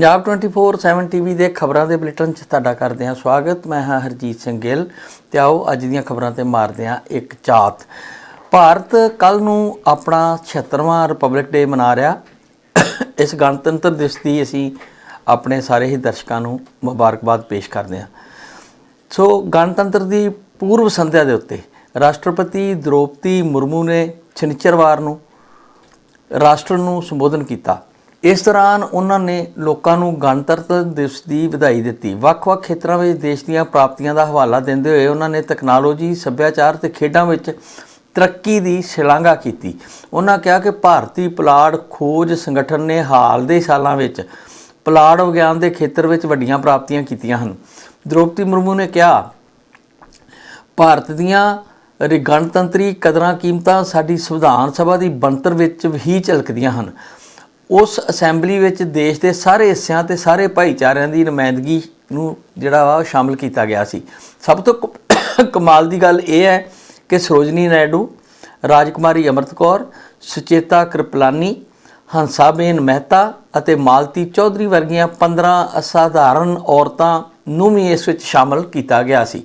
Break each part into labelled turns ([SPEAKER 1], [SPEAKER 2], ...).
[SPEAKER 1] Punjab 24/7 TV ਦੇ ਖਬਰਾਂ ਦੇ ਬੁਲੇਟਿਨ 'ਚ ਤੁਹਾਡਾ ਕਰਦੇ ਹਾਂ ਸਵਾਗਤ। ਮੈਂ ਹਾਂ ਹਰਜੀਤ ਸਿੰਘ ਗਿੱਲ ਤੇ ਆਓ ਅੱਜ ਦੀਆਂ ਖਬਰਾਂ ਤੇ ਮਾਰਦੇ ਹਾਂ ਇੱਕ ਝਾਤ ਭਾਰਤ ਕੱਲ ਨੂੰ ਆਪਣਾ 76ਵਾਂ ਰਿਪਬਲਿਕ ਡੇ ਮਨਾ ਰਿਹਾ। ਇਸ ਗਣਤੰਤਰ ਦਿਵਸ ਦੀ ਅਸੀਂ ਆਪਣੇ ਸਾਰੇ ਹੀ ਦਰਸ਼ਕਾਂ ਨੂੰ ਮੁਬਾਰਕਬਾਦ ਪੇਸ਼ ਕਰਦੇ ਹਾਂ। ਸੋ ਗਣਤੰਤਰ ਦੀ ਪੂਰਵ ਸੰਧਿਆ ਦੇ ਉੱਤੇ ਰਾਸ਼ਟਰਪਤੀ ਦ੍ਰੋਪਦੀ ਮੁਰਮੂ ਨੇ ਸ਼ਨੀਚਰਵਾਰ ਨੂੰ ਰਾਸ਼ਟਰ ਨੂੰ ਸੰਬੋਧਨ ਕੀਤਾ। ਇਸ ਦੌਰਾਨ ਉਹਨਾਂ ਨੇ ਲੋਕਾਂ ਨੂੰ ਗਣਤੰਤਰ ਦਿਵਸ ਦੀ ਵਧਾਈ ਦਿੱਤੀ। ਵੱਖ-ਵੱਖ ਖੇਤਰਾਂ ਵਿੱਚ ਦੇਸ਼ ਦੀਆਂ ਪ੍ਰਾਪਤੀਆਂ ਦਾ ਹਵਾਲਾ ਦਿੰਦੇ ਹੋਏ ਉਹਨਾਂ ਨੇ ਤਕਨਾਲੋਜੀ, ਸੱਭਿਆਚਾਰ ਤੇ ਖੇਡਾਂ ਵਿੱਚ ਤਰੱਕੀ ਦੀ ਸ਼ਲਾਘਾ ਕੀਤੀ। ਉਹਨਾਂ ਕਿਹਾ ਕਿ ਭਾਰਤੀ ਪਲਾੜ ਖੋਜ ਸੰਗਠਨ ਨੇ ਹਾਲ ਦੇ ਸਾਲਾਂ ਵਿੱਚ ਪਲਾੜ ਵਿਗਿਆਨ ਦੇ ਖੇਤਰ ਵਿੱਚ ਵੱਡੀਆਂ ਪ੍ਰਾਪਤੀਆਂ ਕੀਤੀਆਂ ਹਨ। ਦ੍ਰੋਪਦੀ ਮੁਰਮੂ ਨੇ ਕਿਹਾ, ਭਾਰਤ ਦੀਆਂ ਗਣਤੰਤਰੀ ਕਦਰਾਂ ਕੀਮਤਾਂ ਸਾਡੀ ਸੰਵਿਧਾਨ ਸਭਾ ਦੀ ਬਣਤਰ ਵਿੱਚ ਹੀ ਝਲਕਦੀਆਂ ਹਨ। ਉਸ ਅਸੈਂਬਲੀ ਵਿੱਚ ਦੇਸ਼ ਦੇ ਸਾਰੇ ਹਿੱਸਿਆਂ ਤੇ ਸਾਰੇ ਭਾਈਚਾਰਿਆਂ ਦੀ ਨੁਮਾਇੰਦਗੀ ਨੂੰ ਜਿਹੜਾ ਵਾ ਉਹ ਸ਼ਾਮਲ ਕੀਤਾ ਗਿਆ ਸੀ। ਸਭ ਤੋਂ ਕ- ਕਮਾਲ ਦੀ ਗੱਲ ਇਹ ਹੈ ਕਿ ਸਰੋਜਨੀ ਨਾਇਡੂ, ਰਾਜਕੁਮਾਰੀ ਅਮਰਤ ਕੌਰ, ਸੁਚੇਤਾ ਕਿਰਪਲਾਨੀ ਹੰਸਾਬੇਨ ਮਹਿਤਾ ਅਤੇ ਮਾਲਤੀ ਚੌਧਰੀ ਵਰਗੀਆਂ 15 ਅਸਾਧਾਰਨ ਔਰਤਾਂ ਨੂੰ ਵੀ ਇਸ ਵਿੱਚ ਸ਼ਾਮਲ ਕੀਤਾ ਗਿਆ ਸੀ।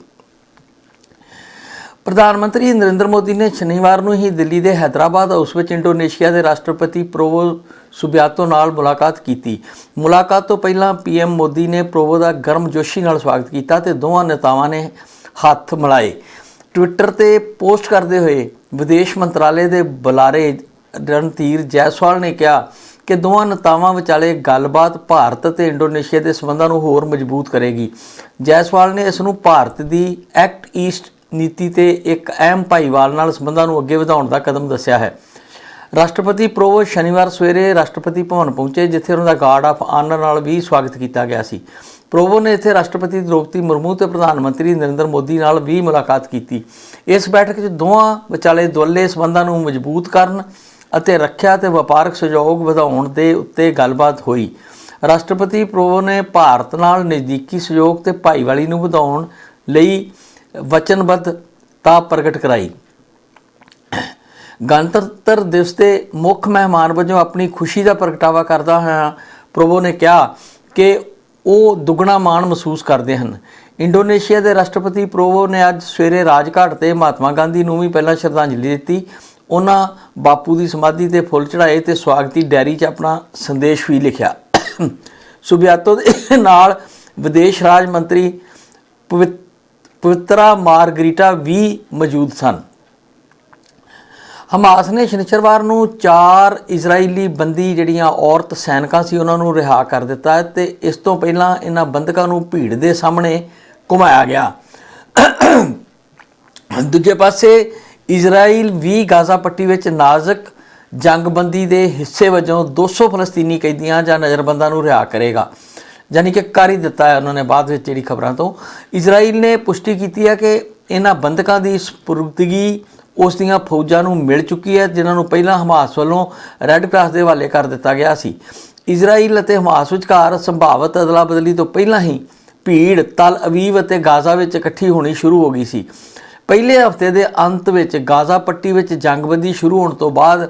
[SPEAKER 1] ਪ੍ਰਧਾਨ ਮੰਤਰੀ ਨਰਿੰਦਰ ਮੋਦੀ ਨੇ ਸ਼ਨੀਵਾਰ ਨੂੰ ਹੀ ਦਿੱਲੀ ਦੇ ਹੈਦਰਾਬਾਦ ਹਾਊਸ ਵਿੱਚ ਇੰਡੋਨੇਸ਼ੀਆ ਦੇ ਰਾਸ਼ਟਰਪਤੀ ਪ੍ਰੋਵੋ ਸੁਬਿਆਤੋ ਨਾਲ ਮੁਲਾਕਾਤ ਕੀਤੀ। ਮੁਲਾਕਾਤ ਤੋਂ ਪਹਿਲਾਂ ਪੀਐਮ ਮੋਦੀ ਨੇ ਪ੍ਰੋਵੋ ਦਾ ਗਰਮਜੋਸ਼ੀ ਨਾਲ ਸਵਾਗਤ ਕੀਤਾ ਤੇ ਦੋਵਾਂ ਨੇਤਾਵਾਂ ਨੇ ਹੱਥ ਮਿਲਾਏ। ਟਵਿੱਟਰ ਤੇ ਪੋਸਟ ਕਰਦੇ ਹੋਏ ਵਿਦੇਸ਼ ਮੰਤਰਾਲੇ ਦੇ ਬੁਲਾਰੇ ਰਣਧੀਰ ਜੈਸਵਾਲ ਨੇ ਕਿਹਾ ਕਿ ਦੋਵਾਂ ਨੇਤਾਵਾਂ ਵਿਚਾਲੇ ਗੱਲਬਾਤ ਭਾਰਤ ਅਤੇ ਇੰਡੋਨੇਸ਼ੀਆ ਦੇ ਸਬੰਧਾਂ ਨੂੰ ਹੋਰ ਮਜ਼ਬੂਤ ਕਰੇਗੀ। ਜੈਸਵਾਲ ਨੇ ਇਸ ਨੂੰ ਭਾਰਤ ਦੀ ਐਕਟ ਈਸਟ ਨੀਤੀ ਤੇ ਇੱਕ ਅਹਿਮ ਭਾਈਵਾਲ ਨਾਲ ਸਬੰਧਾਂ ਨੂੰ ਅੱਗੇ ਵਧਾਉਣ ਦਾ ਕਦਮ ਦੱਸਿਆ ਹੈ। ਰਾਸ਼ਟਰਪਤੀ ਪ੍ਰੋਵੋ ਸ਼ਨੀਵਾਰ ਸਵੇਰੇ ਰਾਸ਼ਟਰਪਤੀ ਭਵਨ ਪਹੁੰਚੇ, ਜਿੱਥੇ ਉਹਨਾਂ ਦਾ ਗਾਰਡ ਆਫ ਆਨਰ ਨਾਲ ਵੀ ਸਵਾਗਤ ਕੀਤਾ ਗਿਆ ਸੀ। ਪ੍ਰੋਵੋ ਨੇ ਇੱਥੇ ਰਾਸ਼ਟਰਪਤੀ ਦ੍ਰੋਪਦੀ ਮੁਰਮੂ ਤੇ ਪ੍ਰਧਾਨ ਮੰਤਰੀ ਨਰਿੰਦਰ ਮੋਦੀ ਨਾਲ ਵੀ ਮੁਲਾਕਾਤ ਕੀਤੀ। ਇਸ ਬੈਠਕ 'ਚ ਦੋਵਾਂ ਵਿਚਾਲੇ ਦੁਵੱਲੇ ਸਬੰਧਾਂ ਨੂੰ ਮਜ਼ਬੂਤ ਕਰਨ ਅਤੇ ਰੱਖਿਆ ਤੇ ਵਪਾਰਕ ਸਹਿਯੋਗ ਵਧਾਉਣ ਦੇ ਉੱਤੇ ਗੱਲਬਾਤ ਹੋਈ। ਰਾਸ਼ਟਰਪਤੀ ਪ੍ਰੋਵੋ ਨੇ ਭਾਰਤ ਨਾਲ ਨਜ਼ਦੀਕੀ ਸਹਿਯੋਗ ਤੇ ਭਾਈਵਾਲੀ ਨੂੰ ਵਧਾਉਣ ਲਈ ਵਚਨਬੱਧਤਾ ਪ੍ਰਗਟ ਕਰਾਈ। ਗਣਤੰਤਰ ਦਿਵਸ ਦੇ ਮੁੱਖ ਮਹਿਮਾਨ ਵਜੋਂ ਆਪਣੀ ਖੁਸ਼ੀ ਦਾ ਪ੍ਰਗਟਾਵਾ ਕਰਦਾ ਹੋਇਆ ਪ੍ਰਭੂ ਨੇ ਕਿਹਾ ਕਿ ਉਹ ਦੁੱਗਣਾ ਮਾਣ ਮਹਿਸੂਸ ਕਰਦੇ ਹਨ। ਇੰਡੋਨੇਸ਼ੀਆ ਦੇ ਰਾਸ਼ਟਰਪਤੀ ਪ੍ਰੋਵੋ ਨੇ ਅੱਜ ਸਵੇਰੇ ਰਾਜਘਾਟ ਤੇ ਮਹਾਤਮਾ ਗਾਂਧੀ ਨੂੰ ਵੀ ਪਹਿਲਾਂ ਸ਼ਰਧਾਂਜਲੀ ਦਿੱਤੀ। ਉਹਨਾਂ ਬਾਪੂ ਦੀ ਸਮਾਧੀ ਤੇ ਫੁੱਲ ਚੜਾਏ ਤੇ ਸਵਾਗਤੀ ਡਾਇਰੀ 'ਚ ਆਪਣਾ ਸੰਦੇਸ਼ ਵੀ ਲਿਖਿਆ। ਸੁਬਿਆਤੋ ਦੇ ਨਾਲ ਵਿਦੇਸ਼ ਰਾਜ ਮੰਤਰੀ ਪਵਿੱਤ, ਪਵਿੱਤਰਾ ਮਾਰਗਰੀਟਾ ਵੀ ਮੌਜੂਦ ਸਨ। ਹਮਾਸ ਨੇ ਸ਼ਨੀਚਰਵਾਰ ਨੂੰ ਚਾਰ ਇਜ਼ਰਾਈਲੀ ਬੰਦੀ ਜਿਹੜੀਆਂ ਔਰਤ ਸੈਨਿਕਾਂ ਸੀ ਉਹਨਾਂ ਨੂੰ ਰਿਹਾ ਕਰ ਦਿੱਤਾ ਹੈ ਤੇ ਇਸ ਤੋਂ ਪਹਿਲਾਂ ਇਹਨਾਂ ਬੰਦਕਾਂ ਨੂੰ ਭੀੜ ਦੇ ਸਾਹਮਣੇ ਘੁਮਾਇਆ ਗਿਆ। ਦੂਜੇ ਪਾਸੇ ਇਜ਼ਰਾਈਲ ਵੀ ਗਾਜ਼ਾ ਪੱਟੀ ਵਿੱਚ ਨਾਜ਼ਕ ਜੰਗਬੰਦੀ ਦੇ ਹਿੱਸੇ ਵਜੋਂ 200 ਫਲਸਤੀਨੀ ਕੈਦੀਆਂ ਜਾਂ ਨਜ਼ਰਬੰਦਾਂ ਨੂੰ ਰਿਹਾ ਕਰੇਗਾ। ਯਾਨੀ ਕਿ ਕਰ ਹੀ ਦਿੱਤਾ ਹੈ ਉਹਨਾਂ ਨੇ ਬਾਅਦ ਵਿੱਚ ਜਿਹੜੀ ਖਬਰਾਂ ਤੋਂ। ਇਜ਼ਰਾਈਲ ਨੇ ਪੁਸ਼ਟੀ ਕੀਤੀ ਹੈ ਕਿ ਇਹਨਾਂ ਬੰਦਕਾਂ ਦੀ ਸਪੁਰਦਗੀ ਉਸ ਦੀਆਂ ਫੌਜਾਂ ਨੂੰ ਮਿਲ ਚੁੱਕੀ ਹੈ, ਜਿਨ੍ਹਾਂ ਨੂੰ ਪਹਿਲਾਂ ਹਮਾਸ ਵੱਲੋਂ ਰੈੱਡ ਕਰਾਸ ਦੇ ਹਵਾਲੇ ਕਰ ਦਿੱਤਾ ਗਿਆ ਸੀ। ਇਜ਼ਰਾਈਲ ਅਤੇ ਹਮਾਸ ਵਿਚਕਾਰ ਸੰਭਾਵਤ ਅਦਲਾ ਬਦਲੀ ਤੋਂ ਪਹਿਲਾਂ ਹੀ ਭੀੜ, ਤਲ ਅਵੀਵ ਅਤੇ ਗਾਜ਼ਾ ਵਿੱਚ ਇਕੱਠੀ ਹੋਣੀ ਸ਼ੁਰੂ ਹੋ ਗਈ ਸੀ। ਪਹਿਲੇ ਹਫ਼ਤੇ ਦੇ ਅੰਤ ਵਿੱਚ ਗਾਜ਼ਾ ਪੱਟੀ ਵਿੱਚ ਜੰਗਬੰਦੀ ਸ਼ੁਰੂ ਹੋਣ ਤੋਂ ਬਾਅਦ